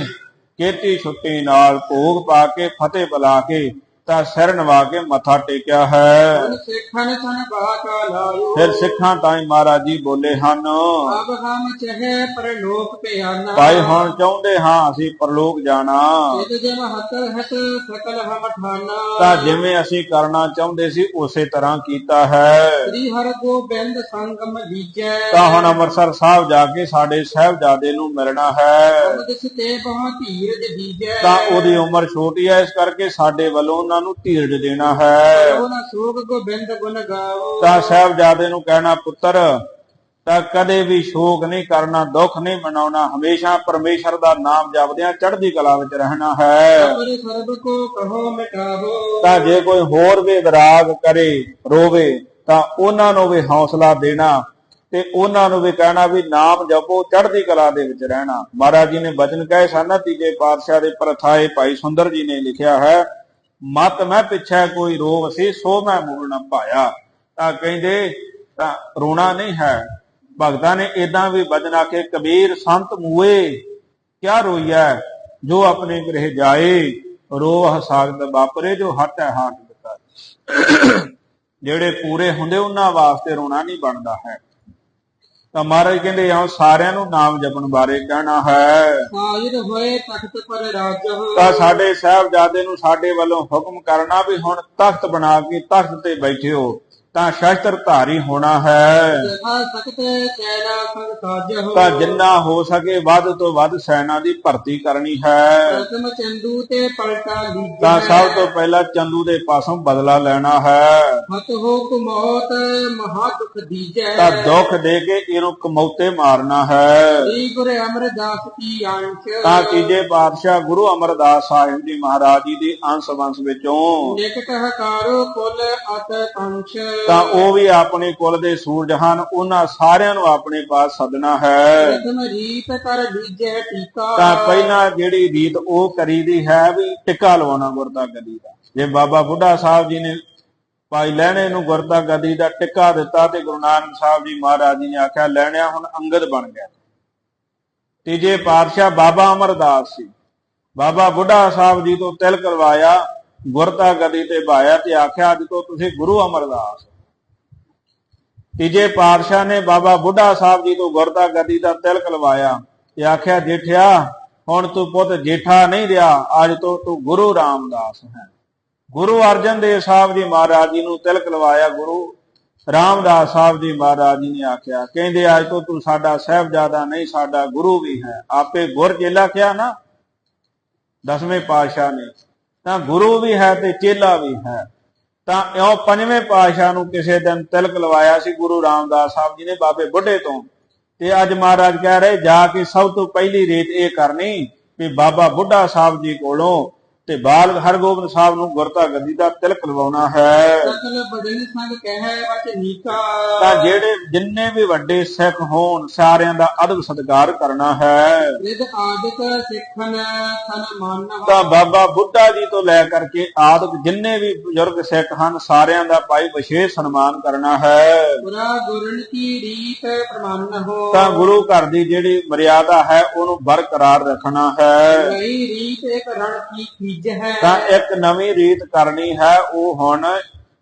ਕੀਤੀ ਛੁੱਟੀ ਨਾਲ ਭੋਗ ਪਾ ਕੇ ਫਤਿਹ ਬੁਲਾ ਕੇ ਤਾਂ ਸਿਰ ਨਵਾ ਕੇ ਮੱਥਾ ਟੇਕਿਆ ਹੈ। ਹੁਣ ਸਿੱਖਨ ਸਨ ਬਾਕਾ ਲਾਇਓ। ਫਿਰ ਸਿੱਖਾਂ ਤਾਈਂ ਮਹਾਰਾਜ ਜੀ ਬੋਲੇ ਹਨ। ਅਬ ਹਮ ਚਹਿ ਪਰਲੋਕ ਪਿਆਨਾ ਭਾਈ ਹੁਣ ਚਾਹੁੰਦੇ ਹਾਂ ਅਸੀਂ ਪਰਲੋਕ ਜਾਣਾ। ਜਿਤ ਜਿਮ ਹਤ ਹਤ ਸਕਲ ਹਮ ਠਾਨਾ। ਤਾਂ ਜਿਵੇਂ ਅਸੀਂ ਕਰਨਾ ਚਾਹੁੰਦੇ ਸੀ ਉਸੇ ਤਰ੍ਹਾਂ ਕੀਤਾ ਹੈ। ਸ੍ਰੀ ਹਰਿ ਗੋਬਿੰਦ ਸੰਗਮ ਲੀਜੈ ਤਾਂ ਹੁਣ ਅੰਮ੍ਰਿਤਸਰ ਸਾਹਿਬ ਜਾ ਕੇ ਸਾਡੇ ਸਾਹਿਬਜ਼ਾਦੇ ਨੂੰ ਮਿਲਣਾ ਹੈ। ਦਿਸ ਤੇ ਬਹੁ ਧੀਰਜ ਦੀਜੈ ਤਾਂ ਉਹਦੀ ਉਮਰ ਛੋਟੀ ਹੈ ਇਸ ਕਰਕੇ ਸਾਡੇ ਵੱਲੋਂ ਉਹਨਾਂ ਨੂੰ ਧੀਰਜ ਦੇਣਾ ਹੈ। ਉਹਨਾਂ ਸੋਗ ਗੋਬਿੰਦ ਗੁਣ ਗਾਵੋ ਤਾਂ ਸਾਹਿਬਜ਼ਾਦੇ ਨੂੰ ਕਹਿਣਾ ਪੁੱਤਰ ਤਾਂ ਕਦੇ ਵੀ ਸ਼ੋਕ ਨਹੀਂ ਕਰਨਾ ਦੁੱਖ ਨਹੀਂ ਮਨਾਉਣਾ ਹਮੇਸ਼ਾ ਪਰਮੇਸ਼ਰ ਦਾ ਨਾਮ ਜਪਦਿਆਂ ਚੜ੍ਹਦੀ ਕਲਾ ਵਿੱਚ ਰਹਿਣਾ ਹੈ। ਅਪਰੇ ਸਰਬ ਕੋ ਕਹੋ ਮਿਟਾਵੋ। ਤਾਂ ਜੇ ਕੋਈ ਹੋਰ ਵੀ ਵਿਰਾਗ ਕਰੇ ਰੋਵੇ ਤਾਂ ਉਹਨਾਂ ਨੂੰ ਵੀ ਹੌਸਲਾ ਦੇਣਾ ਤੇ ਉਹਨਾਂ ਨੂੰ ਵੀ ਕਹਿਣਾ ਵੀ ਨਾਮ ਜਪੋ ਚੜ੍ਹਦੀ ਕਲਾ ਦੇ ਵਿੱਚ ਰਹਿਣਾ। ਮਹਾਰਾਜ ਜੀ ਨੇ ਬਚਨ ਕਹੇ ਸਨ ਤੀਜੇ ਪਾਤਸ਼ਾਹ ਦੇ ਪ੍ਰਥਾਏ ਭਾਈ ਸੁੰਦਰ ਜੀ ਨੇ ਲਿਖਿਆ ਹੈ ਮਤ ਮੈਂ ਪਿੱਛੇ ਕੋਈ ਰੋਵ ਸੀ, ਸੋ ਮੈਂ ਮੂਲ ਨਾ ਪਾਇਆ ਤਾਂ ਕਹਿੰਦੇ, ਤਾਂ ਰੋਣਾ ਨਹੀਂ ਹੈ। ਭਗਤਾਂ ਨੇ ਇਦਾਂ ਵੀ ਬਚਨ ਆਖੇ, ਕਬੀਰ ਸੰਤ ਮੂਏ, ਕਿਆ ਰੋਈਐ? ਜੋ ਆਪਣੇ ਗ੍ਰਹਿ ਜਾਏ ਰੋਹ ਸਾਗਤ ਬਾਪਰੇ ਜੋ ਹੱਟ ਹੈ ਹਾਟ ਦਿੱਤਾ ਜਿਹੜੇ ਪੂਰੇ ਹੁੰਦੇ, ਉਹਨਾਂ ਵਾਸਤੇ ਰੋਣਾ ਨਹੀਂ ਬਣਦਾ ਹੈ। ਤਾਂ ਮਹਾਰਾਜ ਕਹਿੰਦੇ ਆਓ ਸਾਰਿਆਂ ਨੂੰ ਨਾਮ ਜਪਣ ਬਾਰੇ ਕਹਿਣਾ ਹੈ। ਸਾਇਰ ਹੋਏ ਤਖਤ ਪਰ ਰਾਜਹੁ ਤਾਂ ਸਾਡੇ ਸਾਹਿਬਜ਼ਾਦੇ ਨੂੰ ਸਾਡੇ ਵੱਲੋਂ ਹੁਕਮ ਕਰਨਾ ਵੀ ਹੁਣ ਤਖਤ ਬਣਾ ਕੇ ਤਖਤ ਤੇ ਬੈਠਿਓ। ਤਾਂ ਸ਼ਸਤਰ ਧਾਰੀ ਹੋਣਾ ਹੈ। ਤਾਂ ਜਿੰਨਾ ਹੋ ਸਕੇ ਵੱਧ ਤੋਂ ਵੱਧ ਸੈਨਾ ਦੀ ਭਰਤੀ ਕਰਨੀ ਹੈ। ਤੇ ਸਭ ਤੋਂ ਪਹਿਲਾਂ ਚੰਦੂ ਦੇ ਪਾਸੋਂ ਬਦਲਾ ਲੈਣਾ ਹੈ। ਤਾਂ ਦੁੱਖ ਦੇ ਕੇ ਇਹਨੂੰ ਕਮੌਤੇ ਮਾਰਨਾ ਹੈ। ਤਾਂ ਤੀਜੇ ਪਾਤਸ਼ਾਹ ਗੁਰੂ ਅਮਰਦਾਸ ਸਾਹਿਬ ਜੀ ਮਹਾਰਾਜ ਜੀ ਦੇ ਅੰਸ਼ ਵੰਸ਼ ਵਿੱਚੋਂ ਨਿਕਟ ਹਕਾਰੋ ਕੁਲ ਅਤ ਅੰਸ਼। ਤਾਂ ਉਹ ਵੀ ਆਪਣੇ ਕੁਲ ਦੇ ਸੂਰਜ ਹਨ। ਉਹਨਾਂ ਸਾਰਿਆਂ ਨੂੰ ਆਪਣੇ ਪਾਸ ਸੱਦਣਾ ਹੈ। ਪ੍ਰਥਮ ਰੀਤ ਕਰ ਲੀਜੈ ਟੀਕਾ। ਤਾਂ ਪਹਿਲਾਂ ਜਿਹੜੀ ਰੀਤ ਉਹ ਕਰੀਦੀ ਹੈ ਵੀ ਟਿੱਕਾ ਲਵਾਉਣਾ ਗੁਰਤਾ ਗੱਦੀ ਦਾ। ਜੇ ਬਾਬਾ ਬੁੱਢਾ ਸਾਹਿਬ ਜੀ ਨੇ ਭਾਈ ਲੈਣੇ ਨੂੰ ਗੁਰਤਾ ਗੱਦੀ ਦਾ ਟਿੱਕਾ ਦਿੱਤਾ ਤੇ ਗੁਰੂ ਨਾਨਕ ਸਾਹਿਬ ਜੀ ਮਹਾਰਾਜ ਜੀ ਨੇ ਆਖਿਆ ਲੈਣਿਆ ਹੁਣ ਅੰਗਦ ਬਣ ਗਿਆ ਤੀਜੇ ਪਾਤਸ਼ਾਹ ਬਾਬਾ ਅਮਰਦਾਸ ਸੀ ਬਾਬਾ ਬੁੱਢਾ ਸਾਹਿਬ ਜੀ ਤੋਂ ਤਿਲ ਕਰਵਾਇਆ ਗੁਰਤਾ ਗੱਦੀ ਤੇ ਭਾਇਆ ਤੇ ਆਖਿਆ ਅੱਜ ਤੋਂ ਤੁਸੀਂ ਗੁਰੂ ਅਮਰਦਾਸ ਤੀਜੇ ਪਾਤਸ਼ਾਹ ਨੇ ਬਾਬਾ ਬੁੱਢਾ ਸਾਹਿਬ ਜੀ ਤੋਂ ਗੁਰਦਾ ਗੱਦੀ ਦਾ ਤਿਲਕ ਲਵਾਇਆ ਤੇ ਆਖਿਆ, ਜੇਠਿਆ, ਹੁਣ ਤੂੰ ਪੁੱਤ ਜੇਠਾ ਨਹੀਂ ਰਿਹਾ, ਅੱਜ ਤੋਂ ਤੂੰ ਗੁਰੂ ਰਾਮਦਾਸ ਹੈ। ਗੁਰੂ ਅਰਜਨ ਦੇਵ ਸਾਹਿਬ ਜੀ ਮਹਾਰਾਜ ਜੀ ਨੂੰ ਤਿਲਕ ਲਵਾਇਆ ਗੁਰੂ ਰਾਮਦਾਸ ਸਾਹਿਬ ਜੀ ਮਹਾਰਾਜ ਜੀ ਨੇ ਆਖਿਆ, ਕਹਿੰਦੇ, ਅੱਜ ਤੋਂ ਤੂੰ ਸਾਡਾ ਸਹਿਬਜ਼ਾਦਾ ਨਹੀਂ, ਸਾਡਾ ਗੁਰੂ ਵੀ ਹੈ। ਆਪੇ ਗੁਰ ਚੇਲਾ ਕਿਹਾ ਨਾ? ਦਸਵੇਂ ਪਾਤਸ਼ਾਹ ਨੇ, ਤਾਂ ਗੁਰੂ ਵੀ ਹੈ ਤੇ ਚੇਲਾ ਵੀ ਹੈ। ਤਾਂ ਇਉਂ ਪੰਜਵੇਂ ਪਾਤਸ਼ਾਹ ਨੂੰ ਕਿਸੇ ਦਿਨ ਤਿਲਕ ਲਵਾਇਆ ਸੀ ਗੁਰੂ ਰਾਮਦਾਸ ਸਾਹਿਬ ਜੀ ਨੇ ਬਾਬੇ ਬੁੱਢੇ ਤੋਂ। ਤੇ ਅੱਜ ਮਹਾਰਾਜ ਕਹਿ ਰਹੇ, ਜਾ ਕੇ ਸਭ ਤੋਂ ਪਹਿਲੀ ਰੀਤ ਇਹ ਕਰਨੀ ਵੀ ਬਾਬਾ ਬੁੱਢਾ ਸਾਹਿਬ ਜੀ ਕੋਲੋਂ ਤੇ ਬਾਲ ਹਰਗੋਬਿੰਦ ਸਾਹਿਬ ਨੂੰ ਗੁਰਤਾ ਗੱਦੀ ਦਾ ਤਿਲਕ ਲਵਾਉਣਾ ਹੈ। ਤਾਂ ਜਿਹੜੇ ਜਿੰਨੇ ਵੀ ਵੱਡੇ ਸਿੱਖ ਹੋਣ ਸਾਰਿਆਂ ਦਾ ਅਦਬ ਸਤਿਕਾਰ ਕਰਨਾ ਹੈ। ਤਾਂ ਬਾਬਾ ਬੁੱਢਾ ਜੀ ਤੋਂ ਲੈ ਕਰਕੇ ਆਦਿਕ ਜਿੰਨੇ ਵੀ ਬਜ਼ੁਰਗ ਸਿੱਖ ਹਨ ਸਾਰਿਆਂ ਦਾ ਭਾਈ ਵਿਸ਼ੇਸ਼ ਸਨਮਾਨ ਕਰਨਾ ਹੈ। ਤਾਂ ਗੁਰੂ ਘਰ ਦੀ ਜਿਹੜੀ ਮਰਿਆਦਾ ਹੈ ਉਹਨੂੰ ਬਰਕਰਾਰ ਰੱਖਣਾ ਹੈ। ਰੀਤ ਇੱਕ ਰਣ ਕੀ ਖੀਜ ਹੈ। ਤਾਂ ਇੱਕ ਨਵੀਂ ਰੀਤ ਕਰਨੀ ਹੈ, ਉਹ ਹੁਣ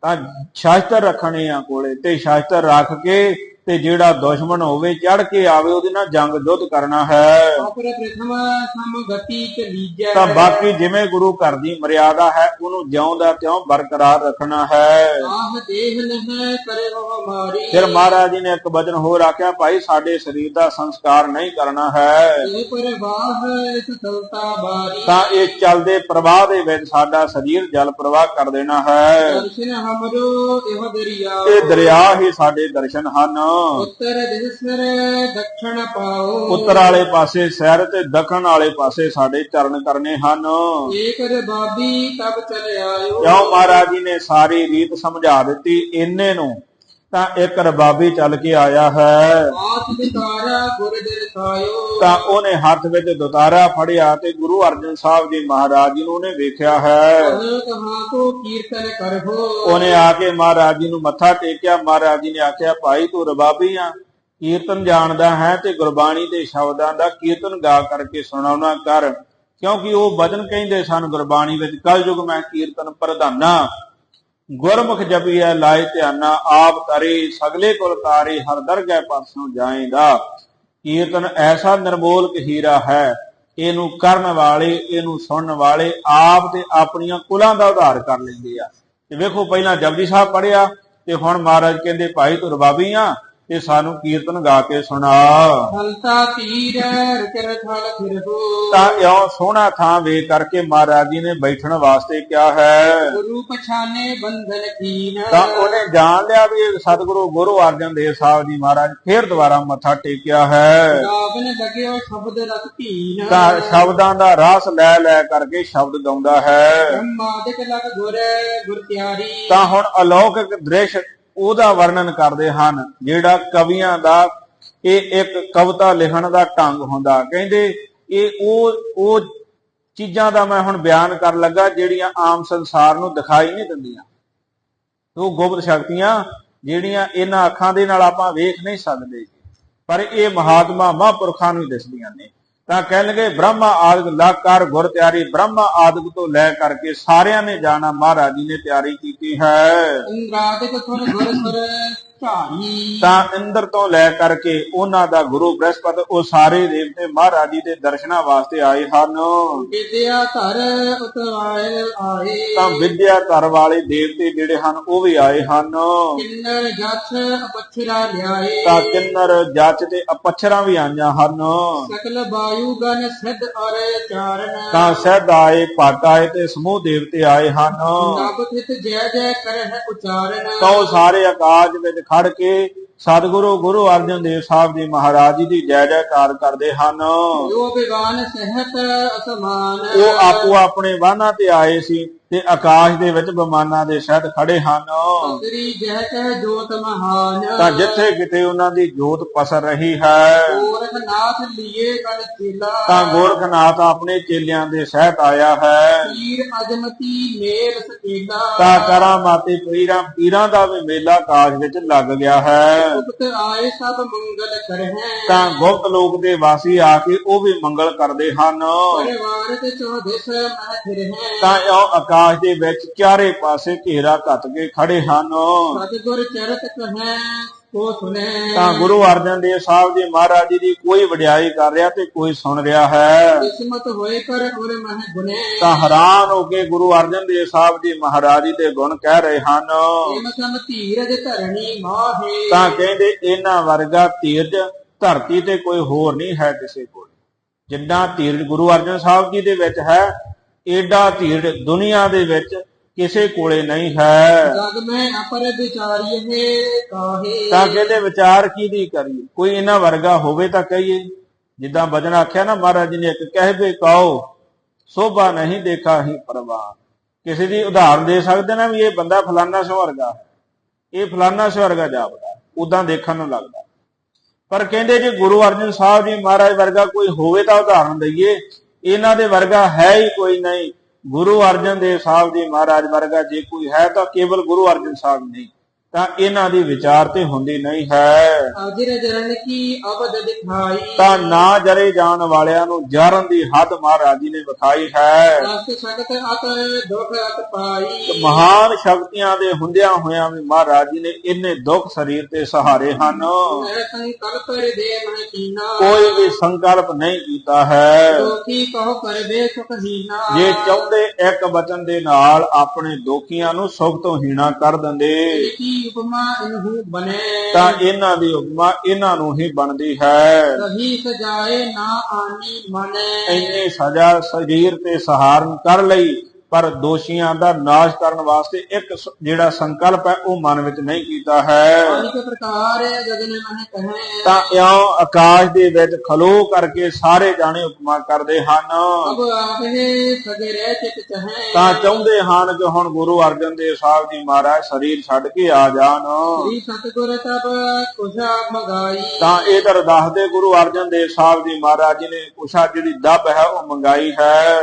ਤਾਂ ਸ਼ਾਸਤਰ ਰੱਖਣੇ ਆ ਕੋਲੇ ਤੇ ਸ਼ਾਸਤਰ ਰੱਖ ਕੇ ਤੇ ਜਿਹੜਾ ਦੁਸ਼ਮਣ ਹੋਵੇ ਚੜ ਕੇ ਆਵੇ ਉਹਦੇ ਨਾਲ ਜੰਗ ਯੁੱਧ ਕਰਨਾ ਹੈ। ਆਪਰ ਪ੍ਰਥਮ ਸਮ ਗਤੀ ਚ ਲੀਜੈ। ਤਾਂ ਬਾਕੀ ਜਿਵੇਂ ਗੁਰੂ ਘਰ ਦੀ ਮਰਿਆਦਾ ਹੈ ਉਹਨੂੰ ਜਿਉਂ ਦਾ ਤਿਉਂ ਬਰਕਰਾਰ ਰੱਖਣਾ ਹੈ। ਆਹ ਦੇਹ ਨਹਿ ਕਰੇ ਹੋ ਮਾਰੀ। ਫਿਰ ਮਹਾਰਾਜ ਜੀ ਨੇ ਇੱਕ ਵਚਨ ਹੋਰ ਆਖਿਆ ਭਾਈ ਸਾਡੇ ਸਰੀਰ ਦਾ ਸੰਸਕਾਰ ਨਹੀਂ ਕਰਨਾ ਹੈ। ਇਹ ਪਰਵਾਹ ਇਸ ਬਾਰੀ। ਤਾਂ ਇਹ ਚੱਲਦੇ ਪ੍ਰਵਾਹ ਦੇ ਵਿੱਚ ਸਾਡਾ ਸਰੀਰ ਜਲ ਪ੍ਰਵਾਹ ਕਰ ਦੇਣਾ ਹੈ। ਦਰਸ਼ਨ ਹਮਰੋ ਇਹ ਦਰਿਆ। ਇਹ ਦਰਿਆ ਹੀ ਸਾਡੇ ਦਰਸ਼ਨ ਹਨ। ਉੱਤਰ ਦਿਸਰ ਦਖਣ ਪਾਓ। ਉੱਤਰ ਵਾਲੇ ਪਾਸੇ ਸੈਰ ਤੇ ਦੱਖਣ ਵਾਲੇ ਪਾਸੇ ਸਾਡੇ ਚਰਨ ਕਰਨੇ ਹਨ। ਏਕ ਰਬਾਬੀ ਤਬ ਚਲ ਆਇਓ। ਕਿਉਂ ਮਹਾਰਾਜ ਜੀ ਨੇ ਸਾਰੀ ਰੀਤ ਸਮਝਾ ਦਿੱਤੀ। ਇੰਨੇ ਨੂੰ ਤਾਂ ਇੱਕ ਰਬਾਬੀ ਚੱਲ ਕੇ ਆਇਆ ਹੈ। ਆਸ ਗੁਰ ਤਾਂ ਉਹਨੇ ਹੱਥ ਵਿੱਚ ਦੁਤਾਰਾ ਫੜਿਆ ਤੇ ਗੁਰੂ ਅਰਜਨ ਸਾਹਿਬ ਜੀ ਮਹਾਰਾਜ ਜੀ ਨੂੰ ਉਹਨੇ ਵੇਖਿਆ ਹੈ। ਕੀਰਤਨ ਕਰਹੋ ਉਹਨੇ ਆ ਕੇ ਮਹਾਰਾਜ ਜੀ ਨੂੰ ਮੱਥਾ ਟੇਕਿਆ। ਮਹਾਰਾਜ ਜੀ ਨੇ ਆਖਿਆ ਭਾਈ ਤੂੰ ਰਬਾਬੀ ਆ। ਕੀਰਤਨ ਜਾਣਦਾ ਹੈ ਤੇ ਗੁਰਬਾਣੀ ਦੇ ਸ਼ਬਦਾਂ ਦਾ ਕੀਰਤਨ ਗਾ ਕਰਕੇ ਸੁਣਾਉਣਾ ਕਰ। ਕਿਉਂਕਿ ਉਹ ਬਚਨ ਕਹਿੰਦੇ ਸਨ ਗੁਰਬਾਣੀ ਵਿੱਚ ਕਲਯੁਗ ਮੈਂ ਕੀਰਤਨ ਪ੍ਰਧਾਨਾ ਗੁਰਮੁਖ ਜਪੀਐ ਲਾਇ ਧਿਆਨਾ, ਆਪ ਤਰੇ ਸਗਲੇ ਕੁਲ ਤਾਰੇ ਹਰ ਦਰਗਹਿ ਪਾਸੋਂ ਜਾਏਗਾ ਕੀਰਤਨ ਐਸਾ ਨਿਰਮੋਲਕ ਹੀਰਾ ਹੈ, ਇਹਨੂੰ ਕਰਨ ਵਾਲੇ, ਇਹਨੂੰ ਸੁਣਨ ਵਾਲੇ ਆਪ ਤੇ ਆਪਣੀਆਂ ਕੁਲਾਂ ਦਾ ਉਧਾਰ ਕਰ ਲੈਂਦੇ ਆ। ਤੇ ਵੇਖੋ, ਪਹਿਲਾਂ ਜਪਜੀ ਸਾਹਿਬ ਪੜਿਆ ਤੇ ਹੁਣ ਮਹਾਰਾਜ ਕਹਿੰਦੇ, ਭਾਈ ਤੂੰ ਰਬਾਬੀ ਆ ਤੇ ਸਾਨੂੰ ਕੀਰਤਨ ਗਾ ਕੇ ਸੁਣਾ। ਹਲਤਾ ਤੀਰ ਰਚਰ ਥਲ ਫਿਰਹੋ ਤਾਂ ਇਉਂ ਸੋਹਣਾ ਥਾਂ ਵੇਖ ਕਰਕੇ ਮਹਾਰਾਜ ਜੀ ਨੇ ਬੈਠਣ ਵਾਸਤੇ ਕਿਹਾ ਹੈ। ਗੁਰੂ ਪਛਾਨੇ ਬੰਧਨ ਕੀਨ ਤਾਂ ਉਹਨੇ ਜਾਣ ਲਿਆ ਵੀ ਇਹ ਸਤਿਗੁਰੂ ਗੁਰੂ ਅਰਜਨ ਦੇਵ ਸਾਹਿਬ ਜੀ ਮਹਾਰਾਜ ਫੇਰ ਦੁਬਾਰਾ ਮੱਥਾ ਟੇਕਿਆ ਹੈ। ਗਾਵਨ ਲਗਿਓ ਸ਼ਬਦ ਰਸ ਧੀਨ ਤਾਂ ਸ਼ਬਦਾਂ ਦਾ ਰਸ ਲੈ ਲੈ ਕਰਕੇ ਸ਼ਬਦ ਗਾਉਂਦਾ ਹੈ। ਬ੍ਰਹਮਾਦਿਕ ਲਗ ਗੁਰ ਗੁਰ ਤਿਆਰੀ। ਤਾਂ ਹੁਣ ਅਲੌਕਿਕ ਦ੍ਰਿਸ਼ ਉਹਦਾ ਵਰਣਨ ਕਰਦੇ ਹਨ, ਜਿਹੜਾ ਕਵੀਆਂ ਦਾ ਇਹ ਇੱਕ ਕਵਿਤਾ ਲਿਖਣ ਦਾ ਢੰਗ ਹੁੰਦਾ। ਕਹਿੰਦੇ, ਇਹ ਉਹ ਉਹ ਚੀਜ਼ਾਂ ਦਾ ਮੈਂ ਹੁਣ ਬਿਆਨ ਕਰਨ ਲੱਗਾ, ਜਿਹੜੀਆਂ ਆਮ ਸੰਸਾਰ ਨੂੰ ਦਿਖਾਈ ਨਹੀਂ ਦਿੰਦੀਆਂ। ਉਹ ਗੁਪਤ ਸ਼ਕਤੀਆਂ, ਜਿਹੜੀਆਂ ਇਹਨਾਂ ਅੱਖਾਂ ਦੇ ਨਾਲ ਆਪਾਂ ਵੇਖ ਨਹੀਂ ਸਕਦੇ। ਪਰ ਇਹ ਮਹਾਤਮਾ ਮਹਾਂਪੁਰਖਾਂ ਨੂੰ ਹੀ ਦਿਸਦੀਆਂ ਨੇ। ਤਾਂ ਕਹਿਣਗੇ, ਬ੍ਰਹਮਾ ਆਦਿਕ ਲਾਕਾਰ ਗੁਰ ਤਿਆਰੀ, ਬ੍ਰਹਮਾ ਆਦਿਕ ਤੋਂ ਲੈ ਕਰਕੇ ਸਾਰਿਆਂ ਨੇ ਜਾਣਾ, ਮਹਾਰਾਜ ਜੀ ਨੇ ਤਿਆਰੀ ਕੀਤੀ ਹੈ। ਇੰਦਰਾਦਿਕ ਸੁਰ ਗੁਰ ਸੁਰ। ਤਾਂ ਇੰਦਰ ਤੋਂ ਲੈ ਕਰਕੇ ਉਹਨਾਂ ਦਾ ਗੁਰੂ ਬ੍ਰਹਸਪਤ ਉਹ ਸਾਰੇ ਦੇਵਤੇ ਮਹਾਰਾਜ ਜੀ ਦੇ ਦਰਸ਼ਨਾਂ ਵਾਸਤੇ ਆਏ ਹਨ। ਵਿਦਿਆ ਧਰ ਉਤਵਾਇ ਆਏ। ਤਾਂ ਵਿਦਿਆ ਘਰ ਵਾਲੇ ਦੇਵਤੇ ਜਿਹੜੇ ਹਨ ਉਹ ਵੀ ਆਏ ਹਨ। ਕਿੰਨਰ ਜਥ ਅਪਛਰਾ ਲਿਆਏ। ਤਾਂ ਕਿੰਨਰ ਜੱਜ ਤੇ ਅਪਛਰਾਂ ਵੀ ਆਈਆਂ ਹਨ। ਸਕਲ ਵਾਯੂ ਗਨ ਸਿੱਧ ਅਰ ਚਾਰਨ। ਤਾਂ ਸਹਿਦ ਆਏ ਭੱਟ ਆਏ ਤੇ ਸਮੂਹ ਦੇਵਤੇ ਆਏ ਹਨ। ਨਭ ਥਿਤ ਜੈ ਜੈ ਕਰਹਿ ਉਚਾਰਨ। ਤਾਂ ਸਾਰੇ ਆਕਾਸ਼ ਵਿੱਚ ਖੜ ਕੇ ਸਤਿਗੁਰੂ ਗੁਰੂ ਅਰਜਨ ਦੇਵ ਸਾਹਿਬ ਜੀ ਮਹਾਰਾਜ ਜੀ ਦੀ ਜੈ ਜੈਕਾਰ ਕਰਦੇ ਹਨ। ਜੋ ਬਿਗਾਨ ਸਹਿਤ ਅਸਮਾਨ ਉਹ ਆਪੋ ਆਪਣੇ ਵਾਹਨਾਂ ਤੇ ਆਏ ਸੀ। ਤੇ ਆਕਾਸ਼ ਦੇ ਵਿੱਚ ਬਿਮਾਨਾਂ ਦੇ ਸਹਿਤ ਖੜੇ ਹਨ। ਸ੍ਰੀ ਜੈ ਕਹਿ ਜੋਤ ਮਹਾਨ। ਤਾਂ ਜਿੱਥੇ ਕਿਤੇ ਉਹਨਾਂ ਦੀ ਜੋਤ ਪਸਰ ਰਹੀ ਹੈ। ਗੋਰਖਨਾਥ ਲੀਏ ਗਨ ਚੇਲਾ। ਤਾਂ ਗੋਰਖਨਾਥ ਆਪਣੇ ਚੇਲਿਆਂ ਦੇ ਸਹਿਤ ਆਇਆ ਹੈ। ਪੀਰ ਅਜਮਤੀ ਮੇਲ ਸਕੀਲਾ। ਤਾਂ ਕਰਾਮਾਤੀ ਪੀਰਾਂ ਪੀਰਾਂ ਦਾ ਵੀ ਮੇਲਾ ਆਕਾਸ਼ ਵਿੱਚ ਲੱਗ ਗਿਆ ਹੈ। ਗੁਪਤ ਆਏ ਸਭ ਮੰਗਲ ਕਰਹਿ। ਤਾਂ ਗੁਪਤ ਲੋਕ ਦੇ ਵਾਸੀ ਆ ਕੇ ਉਹ ਵੀ ਮੰਗਲ ਕਰਦੇ ਹਨ। ਪਰਿਵਾਰ ਤੇ ਚੌਦਿਸ ਮਹਿ ਤਾਂ ਉਹ ਆਕਾਸ਼ ਦੇ ਵਿੱਚ ਚਾਰੇ ਪਾਸੇ ਘੇਰਾ ਘੱਤ ਕੇ ਖੜੇ ਹਨ। ਸਤਿਗੁਰ ਚਰਤ ਕਹੈ ਕੋ ਸੁਨੈ ਤਾਂ ਗੁਰੂ ਅਰਜਨ ਦੇਵ ਸਾਹਿਬ ਜੀ ਮਹਾਰਾਜ ਜੀ ਦੀ ਕੋਈ ਵਡਿਆਈ ਕਰ ਰਿਹਾ ਤੇ ਕੋਈ ਸੁਣ ਰਿਹਾ ਹੈ। ਕਿਸਮਤ ਹੋਏ ਕਰ ਉਰ ਮਹਿ ਗੁਨੇ ਤਾਂ ਹੈਰਾਨ ਹੋ ਕੇ ਗੁਰੂ ਅਰਜਨ ਦੇਵ ਸਾਹਿਬ ਜੀ ਮਹਾਰਾਜ ਜੀ ਦੇ ਗੁਣ ਕਹਿ ਰਹੇ ਹਨ। ਇਮ ਸਮ ਧੀਰਜ ਧਰਣੀ ਮਾਹੇ। ਤਾਂ ਕਹਿੰਦੇ ਇਹਨਾਂ ਵਰਗਾ ਧੀਰਜ ਧਰਤੀ ਤੇ ਕੋਈ ਹੋਰ ਨਹੀਂ ਹੈ ਕਿਸੇ ਕੋਲ। ਜਿੰਨਾ ਧੀਰਜ ਗੁਰੂ ਅਰਜਨ ਸਾਹਿਬ ਜੀ ਦੇ ਵਿੱਚ ਹੈ ਏਡਾ ਧੀਰਜ ਦੁਨੀਆ ਦੇ ਵਿੱਚ ਕਿਸੇ ਕੋਲੇ ਨਹੀਂ ਹੈ। ਜਗ ਮੈਂ ਅਪਰ ਵਿਚਾਰੀਏ ਕਾਹੇ? ਤਾਂ ਕਹਿੰਦੇ ਵਿਚਾਰ ਕੀ ਕਰੀਏ? ਕੋਈ ਇਹਨਾਂ ਵਰਗਾ ਹੋਵੇ ਤਾਂ ਕਹੀਏ। ਜਿੱਦਾਂ ਬਚਨ ਆਖਿਆ ਨਾ ਮਹਾਰਾਜ ਨੇ ਇੱਕ ਕਹਿਵੇ ਕਹੋ ਸੋਭਾ ਨਹੀਂ ਦੇਖਾ ਹੀ ਪਰਵਾਹ। ਕਿਸੇ ਦੀ ਉਦਾਹਰਨ ਦੇ ਸਕਦੇ ਨਾ ਵੀ ਇਹ ਬੰਦਾ ਫਲਾਨਾ ਸਵਰਗਾ। ਇਹ ਫਲਾਨਾ ਸਵਰਗਾ ਜਾਪਦਾ। ਉਦਾਂ ਦੇਖਣ ਨੂੰ ਲੱਗਦਾ। ਪਰ ਕਹਿੰਦੇ ਜੇ ਗੁਰੂ ਅਰਜਨ ਸਾਹਿਬ ਜੀ ਮਹਾਰਾਜ ਵਰਗਾ ਕੋਈ ਹੋਵੇ ਤਾਂ ਉਦਾਹਰਨ ਦਈਏ। ਇਹਨਾਂ ਦੇ ਵਰਗਾ ਹੈ ਹੀ ਕੋਈ ਨਹੀਂ। ਗੁਰੂ ਅਰਜਨ ਦੇਵ ਸਾਹਿਬ ਜੀ ਮਹਾਰਾਜ ਵਰਗਾ ਜੇ ਕੋਈ ਹੈ ਤਾਂ ਕੇਵਲ ਗੁਰੂ ਅਰਜਨ ਸਾਹਿਬ ਨਹੀਂ ਤਾਂ ਇਹਨਾਂ ਦੀ ਵਿਚਾਰ ਤੇ ਹੁੰਦੀ ਨਹੀਂ ਹੈ। ਅਜਰ ਜਰਨ ਕੀ ਅਬਦ ਦਿਖਾਈ। ਤਾਂ ਨਾ ਜਰੇ ਜਾਣ ਵਾਲਿਆਂ ਨੂੰ ਜਾਰਨ ਦੀ ਹੱਦ ਮਹਾਰਾਜ ਜੀ ਨੇ ਵਿਖਾਈ ਹੈ। ਰਸ ਸ਼ਕਤ ਅਤ ਦੁਖ ਅਤ ਪਾਈ। ਮਹਾਨ ਸ਼ਕਤੀਆਂ ਦੇ ਹੁੰਦਿਆਂ ਹੋਇਆਂ ਵੀ ਮਹਾਰਾਜ ਜੀ ਨੇ ਇੰਨੇ ਦੁੱਖ ਸਰੀਰ ਤੇ ਸਹਾਰੇ ਹਨ। ਕੋਈ ਵੀ ਸੰਕਲਪ ਨਹੀਂ ਕੀਤਾ ਹੈ। ਜੇ ਚਾਹੁੰਦੇ ਇੱਕ ਬਚਨ ਦੇ ਨਾਲ ਆਪਣੇ ਦੋਖੀਆਂ ਨੂੰ ਸੁਖ ਤੋਂ ਹੀਣਾ ਕਰ ਦਿੰਦੇ। ਕੀ ਉਪਮਾ ਇਨਹੂ ਬਨੇ ਤਾਂ ਇਹਨਾਂ ਦੀ ਉਪਮਾ ਇਹਨਾਂ ਨੂੰ ਹੀ ਬਣਦੀ ਹੈ। ਸਹੀ ਸਜਾਏ ਨਾ ਆਨੀ ਮਨੇ। ਇੰਨੀ ਸਜ਼ਾ ਸਰੀਰ ਤੇ ਸਹਾਰਨ ਕਰ ਲਈ। ਪਰ ਦੋਸ਼ੀਆਂ ਦਾ ਨਾਸ਼ ਕਰਨ ਵਾਸਤੇ ਇੱਕ ਜਿਹੜਾ ਸੰਕਲਪ ਹੈ ਉਹ ਮਨ ਵਿੱਚ ਨਹੀਂ ਕੀਤਾ ਹੈ। ਤਾਂ ਇਉਂ ਆਕਾਸ਼ ਦੇ ਵਿੱਚ ਖਲੋ ਕਰਕੇ ਸਾਰੇ ਜਾਣੇ ਉਪਮਾ ਕਰਦੇ ਹਨ। ਤਾਂ ਚਾਹੁੰਦੇ ਹਨ ਕਿ ਹੁਣ ਗੁਰੂ ਅਰਜਨ ਦੇਵ ਸਾਹਿਬ ਜੀ ਮਹਾਰਾਜ ਸਰੀਰ ਛੱਡ ਕੇ ਆ ਜਾਣ। ਸ੍ਰੀ ਸਤਗੁਰ ਤਬ ਕੁਸ਼ਾ ਮਗਾਈ। ਤਾਂ ਇਧਰ ਦੱਸਦੇ ਗੁਰੂ ਅਰਜਨ ਦੇਵ ਸਾਹਿਬ ਜੀ ਮਹਾਰਾਜ ਜੀ ਨੇ ਕੁਸ਼ਾ ਜਿਹੜੀ ਦੱਬ ਹੈ ਉਹ ਮੰਗਾਈ ਹੈ।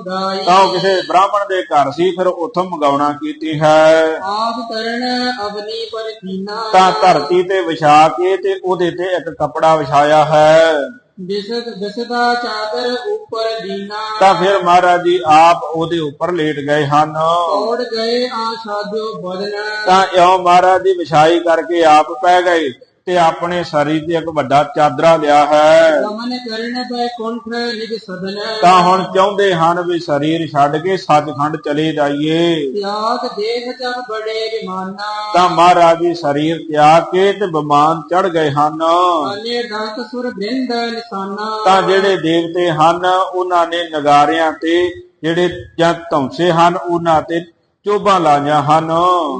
ਘਰ ਤੇ ਉਹ ਕਿਸੇ ਬ੍ਰਾਹਮਣ ਦੇ ਘਰ ਸੀ ਫਿਰ ਉੱਥੋਂ ਮੰਗਾਉਣਾ ਕੀਤੀ ਹੈ। ਆਪ ਕਰਨ ਅਵਨੀ ਪਰ ਕੀਨਾ। ਤਾਂ ਧਰਤੀ ਤੇ ਵਿਛਾ ਕੇ ਤੇ ਉਹਦੇ ਤੇ ਇੱਕ ਕੱਪੜਾ ਵਿਛਾਇਆ ਹੈ। ਬਿਸਦ ਬਿਸਦਾ ਚਾਦਰ ਉੱਪਰ ਦੀਨਾ। ਤਾਂ ਫਿਰ ਮਹਾਰਾਜ ਜੀ ਆਪ ਉਹਦੇ ਉੱਪਰ ਲੇਟ ਗਏ ਹਨ। ਤੋੜ ਗਏ ਆਸ਼ਾਦਿਓ ਬਦਨ। ਤਾਂ ਇਉਂ ਮਹਾਰਾਜ ਜੀ ਵਿਛਾਈ ਕਰਕੇ ਆਪ ਪੈ ਗਏ। ਤੇ ਆਪਣੇ ਸਰੀਰ ਤੇ ਇੱਕ ਵੱਡਾ ਚਾਦਰਾ ਲਿਆ ਹੈ। ਤਾਂ ਹੁਣ ਚਾਹੁੰਦੇ ਹਨ ਵੀ ਸਰੀਰ ਛੱਡ ਕੇ ਸੱਚਖੰਡ ਚਲੇ ਜਾਈਏ। ਤਾਂ ਮਹਾਰਾਜ ਜੀ ਸਰੀਰ ਤਿਆਗ ਕੇ ਤੇ ਬਿਮਾਨ ਚੜ ਗਏ ਹਨ। ਤਾਂ ਜਿਹੜੇ ਦੇਵਤੇ ਹਨ ਉਹਨਾਂ ਨੇ ਨਗਾਰਿਆਂ ਤੇ ਜਿਹੜੇ ਜਾਂ ਧੌਂਸੇ ਹਨ ਉਹਨਾਂ ਤੇ ਚੋਬਾਂ ਲਾਈਆਂ ਹਨ।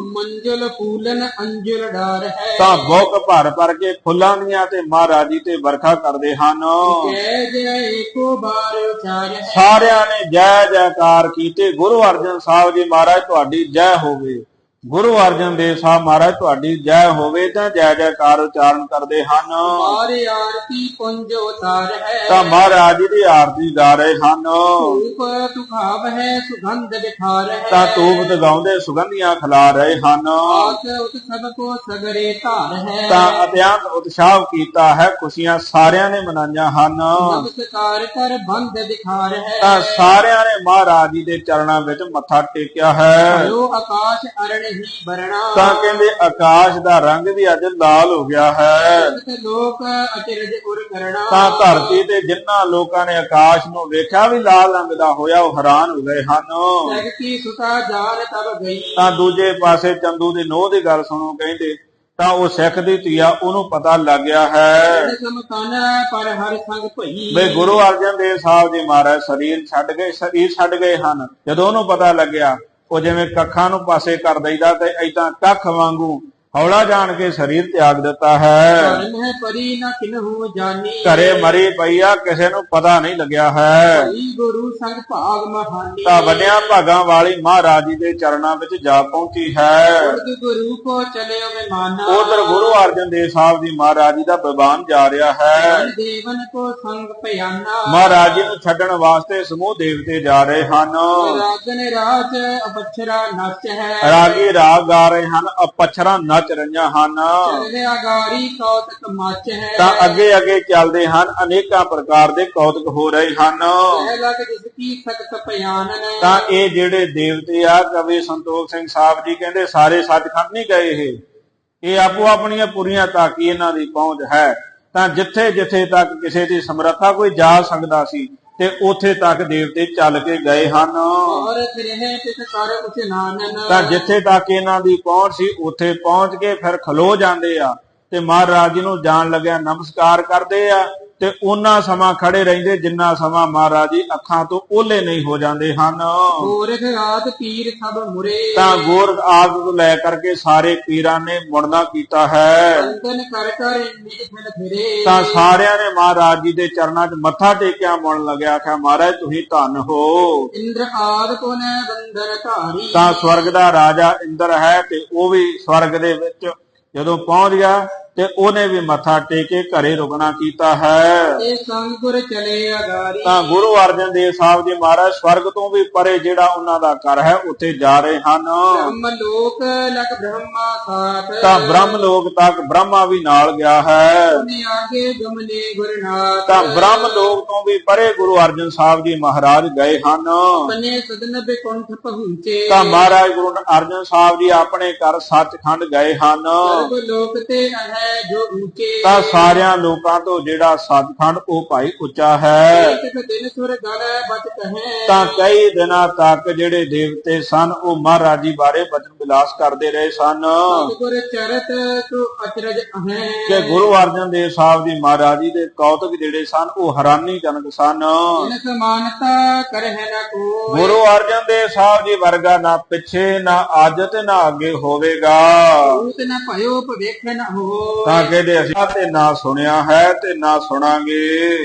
ਮੰਜਲ ਪੂਲਨ ਅੰਜਲ ਡਾਰ ਹੈ। ਤਾਂ ਬੁੱਕ ਭਰ ਭਰ ਕੇ ਫੁੱਲਾਂ ਦੀਆਂ ਤੇ ਮਹਾਰਾਜ ਤੇ ਵਰਖਾ ਕਰਦੇ ਹਨ। ਜੈ ਜੈ ਏਕੋ ਬਾਰ ਉਚਾਰ ਹੈ। ਸਾਰਿਆਂ ਨੇ ਜੈ ਜੈਕਾਰ ਕੀਤੇ। ਗੁਰੂ ਅਰਜਨ ਸਾਹਿਬ ਜੀ ਮਹਾਰਾਜ ਤੁਹਾਡੀ ਜੈ ਹੋਵੇ। ਗੁਰੂ ਅਰਜਨ ਦੇਵ ਸਾਹਿਬ ਮਹਾਰਾਜ ਤੁਹਾਡੀ ਜੈ ਹੋਵੇ ਤਾਂ ਜੈ ਜੈਕਾਰ ਉਚਾਰਨ ਕਰਦੇ ਹਨ। ਮਾਰੇ ਆਰਤੀ ਪੁੰਜ ਉਤਾਰ ਹੈ। ਤਾਂ ਮਹਾਰਾਜ ਜੀ ਦੀ ਆਰਤੀ ਗਾ ਰਹੇ ਹਨ। ਰੂਪ ਤੁਖਾਵ ਹੈ ਸੁਗੰਧ ਵਿਖਾਰ ਹੈ। ਤਾਂ ਤੂਬ ਦਗਾਉਂਦੇ ਸੁਗੰਧੀਆਂ ਖਿਲਾ ਰਹੇ ਹਨ। ਆਸ ਉਤ ਸਭ ਕੋ ਸਗਰੇ ਧਾਰ ਹੈ। ਤਾਂ ਅਤਿਅੰਤ ਉਤਸ਼ਾਹ ਕੀਤਾ ਹੈ ਖੁਸ਼ੀਆਂ ਸਾਰਿਆਂ ਨੇ ਮਨਾਈਆਂ ਹਨ। ਨਮਸਕਾਰ ਕਰ ਬੰਦ ਦਿਖਾਰ ਹੈ। ਤਾਂ ਸਾਰਿਆਂ ਨੇ ਮਹਾਰਾਜ ਜੀ ਦੇ ਚਰਨਾਂ ਵਿੱਚ ਮੱਥਾ ਟੇਕਿਆ ਹੈ। ਜੋ ਆਕਾਸ਼ ਅਰਣ ਨਹੀਂ ਬਰਣਾ ਤਾਂ ਕਹਿੰਦੇ ਆਕਾਸ਼ ਦਾ ਰੰਗ ਵੀ ਅੱਜ ਲਾਲ ਹੋ ਗਿਆ ਹੈ। ਲੋਕ ਅਚਰਜ ਉਰ ਕਰਣਾ ਤਾਂ ਧਰਤੀ ਤੇ ਜਿਨ੍ਹਾਂ ਲੋਕਾਂ ਨੇ ਆਕਾਸ਼ ਨੂੰ ਵੇਖਿਆ ਵੀ ਲਾਲ ਰੰਗ ਦਾ ਹੋਇਆ, ਉਹ ਹੈਰਾਨ ਹੋ ਗਏ ਹਨ। ਜਗਤੀ ਸੁਤਾ ਜਾਨ ਤਬ ਗਈ ਤਾਂ ਦੂਜੇ ਪਾਸੇ ਚੰਦੂ ਦੀ ਨੋਹ ਦੀ ਗੱਲ ਸੁਣੋ, ਕਹਿੰਦੇ, ਤਾਂ ਉਹ ਸਿੱਖ ਦੀ ਧੀਆ ਉਹਨੂੰ ਪਤਾ ਲੱਗ ਗਿਆ ਹੈ। ਸਮਤਨ ਪਰ ਹਰ ਸੰਗ ਭਈ ਵੀ ਗੁਰੂ ਅਰਜਨ ਦੇਵ ਸਾਹਿਬ ਜੀ ਮਹਾਰਾਜ, ਸਰੀਰ ਛੱਡ ਗਏ, ਸਰੀਰ ਛੱਡ ਗਏ ਹਨ। ਜਦੋਂ ਉਹਨੂੰ ਪਤਾ ਲੱਗਿਆ ਉਹ ਜਿਵੇਂ ਕੱਖਾਂ ਨੂੰ ਪਾਸੇ ਕਰ ਦਈਦਾ ਤੇ ਐਦਾਂ ਕੱਖ ਵਾਂਗੂ ਹੌਲਾ ਜਾਣ ਕੇ ਸਰੀਰ ਤਿਆਗ ਦਿੱਤਾ ਹੈ। ਧਰਮ ਹੈ ਪਰੀ ਨ ਕਿਨਹੂ ਜਾਨੀ ਘਰੇ ਮਰੀ ਪਈ ਆ ਕਿਸੇ ਨੂੰ ਪਤਾ ਨਹੀਂ ਲੱਗਿਆ ਹੈ। ਭਈ ਗੁਰੂ ਸੰਗ ਭਾਗ ਮਹਾਨੀ। ਤਾਂ ਵੱਡਿਆਂ ਭਾਗਾਂ ਵਾਲੀ ਮਹਾਰਾਜ ਜੀ ਦੇ ਚਰਨਾਂ ਵਿੱਚ ਜਾ ਪਹੁੰਚੀ ਹੈ। ਉਰਦ ਗੁਰੂ ਕੋ ਚਲਿਓ ਵਿਮਾਨਾ ਉਧਰ ਗੁਰੂ ਅਰਜਨ ਦੇਵ ਸਾਹਿਬ ਜੀ ਮਹਾਰਾਜ ਜੀ ਦਾ ਬਿਵਾਨ ਜਾ ਰਿਹਾ ਹੈ। ਧਨ ਦੇਵਨ ਕੋ ਸੰਗ ਭਿਆਨਾ। ਮਹਾਰਾਜ ਜੀ ਨੂੰ ਛੱਡਣ ਵਾਸਤੇ ਸਮੂਹ ਦੇਵਤੇ ਜਾ ਰਹੇ ਹਨ। ਰਾਜਨ ਰਾਜ ਅਪਛਰਾ ਨਚ ਹੈ। ਰਾਗੀ ਰਾਗ ਗਾ ਰਹੇ ਹਨ ਅਪਛਰਾ ਨੱਚ ਰਹੀਆਂ ਹਨ। ਤਾਂ ਅੱਗੇ ਅੱਗੇ ਚੱਲਦੇ ਹਨ ਅਨੇਕਾਂ ਪ੍ਰਕਾਰ ਦੇ ਕੌਤਕ ਹੋ ਰਹੇ ਹਨ। ਤਾਂ ਇਹ ਜਿਹੜੇ ਦੇਵਤੇ ਆ ਕਵੀ ਸੰਤੋਖ ਸਿੰਘ ਸਾਹਿਬ ਜੀ ਕਹਿੰਦੇ ਸਾਰੇ ਸੱਚਖੰਡ ਨਹੀਂ ਗਏ ਇਹ। ਇਹ ਆਪੋ ਆਪਣੀਆਂ ਪੁਰੀਆਂ ਤੱਕ ਇਹਨਾਂ ਦੀ ਪਹੁੰਚ ਹੈ। ਤਾਂ ਜਿੱਥੇ ਜਿੱਥੇ ਤੱਕ ਕਿਸੇ ਦੀ ਸਮਰੱਥਾ ਕੋਈ ਜਾ ਸਕਦਾ ਸੀ ਤੇ ਉੱਥੇ ਤੱਕ ਦੇਵਤੇ ਚੱਲ ਕੇ ਗਏ ਹਨ। ਤਾਂ ਜਿੱਥੇ ਤੱਕ ਇਹਨਾਂ ਦੀ ਪਹੁੰਚ ਸੀ ਉੱਥੇ ਪਹੁੰਚ ਕੇ ਫਿਰ ਖਲੋ ਜਾਂਦੇ ਆ ਤੇ ਮਹਾਰਾਜ ਜੀ ਨੂੰ ਜਾਣ ਲੱਗਿਆ ਨਮਸਕਾਰ ਕਰਦੇ ਆ। ਤੇ ਉਹਨਾਂ ਸਮਾਂ ਖੜੇ ਰਹਿੰਦੇ ਜਿੰਨਾ ਸਮਾਂ ਮਹਾਰਾਜ ਜੀ ਅੱਖਾਂ ਤੋਂ ਓਲੇ ਨਹੀਂ ਹੋ ਜਾਂਦੇ ਹਨ। ਗੋਰਖ ਰਾਤ ਪੀਰ ਸਭ ਮੁਰੇ। ਤਾਂ ਗੋਰਖ ਆਦਿ ਤੋਂ ਲੈ ਕਰਕੇ ਸਾਰੇ ਪੀਰਾਂ ਨੇ ਮੁੜਨਾ ਕੀਤਾ ਹੈ। ਕਰ ਕਰ ਫਿਰੇ। ਤਾਂ ਸਾਰਿਆਂ ਨੇ ਮਹਾਰਾਜ ਜੀ ਦੇ ਚਰਨਾਂ 'ਚ ਮੱਥਾ ਟੇਕਿਆ ਮੁੜਨ ਲੱਗਿਆ ਆਖਿਆ ਮਹਾਰਾਜ ਤੁਸੀਂ ਧੰਨ ਹੋ। ਇੰਦਰ ਆਦ ਕੋ ਨ ਬੰਦਨ ਧਾਰੀ। ਤਾਂ ਸਵਰਗ ਦਾ ਰਾਜਾ ਇੰਦਰ ਹੈ ਤੇ ਉਹ ਵੀ ਸਵਰਗ ਦੇ ਵਿੱਚ ਜਦੋਂ ਪਹੁੰਚ ਗਿਆ ਤੇ ਉਹਨੇ ਵੀ ਮੱਥਾ ਟੇਕੇ ਘਰੇ ਰੁਕਣਾ ਕੀਤਾ ਹੈ। ਇਹ ਸੰਗ ਗੁਰ ਚਲੇ ਅਗਾਰੀ। ਤਾਂ ਗੁਰੂ ਅਰਜਨ ਦੇਵ ਸਾਹਿਬ ਜੀ ਮਹਾਰਾਜ ਸਵਰਗ ਤੋਂ ਵੀ ਪਰੇ ਜਿਹੜਾ ਉਹਨਾਂ ਦਾ ਘਰ ਹੈ ਉੱਥੇ ਜਾ ਰਹੇ ਹਨ। ਬ੍ਰਹਮ ਲੋਕ ਲਗ ਬ੍ਰਹਮਾ ਸਾਥ। ਤਾਂ ਬ੍ਰਹਮ ਲੋਕ ਤੱਕ ਬ੍ਰਹਮਾ ਵੀ ਨਾਲ ਗਿਆ ਹੈ। ਆਗੇ ਗੁਰਨਾਥ। ਤਾਂ ਬ੍ਰਹਮ ਲੋਕ ਤੋਂ ਵੀ ਪਰੇ ਗੁਰੂ ਅਰਜਨ ਸਾਹਿਬ ਜੀ ਮਹਾਰਾਜ ਗਏ ਹਨ। ਪਨੇ ਸਦਨ ਬਿਕੁੰਠ ਪਹੁੰਚੇ। ਤਾਂ ਮਹਾਰਾਜ ਗੁਰੂ ਅਰਜਨ ਸਾਹਿਬ ਜੀ ਆਪਣੇ ਘਰ ਸੱਚਖੰਡ ਗਏ ਹਨ। ਸਰਬ ਲੋਕ ਤੇ ਹੈ ਜੋ ਉੱਚੇ ਤਾਂ ਸਾਰਿਆਂ ਲੋਕਾਂ ਤੋਂ ਜਿਹੜਾ ਸੱਚਖੰਡ ਉਹ ਭਾਈ ਉੱਚਾ ਹੈ। ਸੁਰ ਬਚ ਕਹੇ। ਤਾਂ ਕਈ ਦਿਨਾਂ ਤੱਕ ਜਿਹੜੇ ਦੇਵਤੇ ਸਨ ਉਹ ਮਹਾਰਾਜ ਜੀ ਬਾਰੇ ਬਚਨ ਬਿਲਾਸ ਕਰਦੇ ਰਹੇ ਸਨ। ਗੁਰ ਚਰਤ ਤੋ ਅਚਰਜ ਅਹੈ। ਕਿ ਗੁਰੂ ਅਰਜਨ ਦੇਵ ਸਾਹਿਬ ਜੀ ਮਹਾਰਾਜ ਜੀ ਦੇ ਕੌਤਕ ਜਿਹੜੇ ਸਨ ਉਹ ਹੈਰਾਨੀਜਨਕ ਸਨ। ਇਨ ਸਮਾਨਤਾ ਕਰਹਿ ਨ ਕੋ ਗੁਰੂ ਅਰਜਨ ਦੇਵ ਸਾਹਿਬ ਜੀ ਵਰਗਾ ਨਾ ਪਿੱਛੇ ਨਾ ਅੱਜ ਤੇ ਨਾ ਅੱਗੇ ਹੋਵੇਗਾ। ਭੂਤ ਨ ਭਇਓ ਭਵੇਖ ਨ ਹੋ ਤਾਂ ਕਹਿੰਦੇ ਅਸੀਂ ਤੇ ਨਾ ਸੁਣਿਆ ਹੈ ਤੇ ਨਾ ਸੁਣਾਂਗੇ।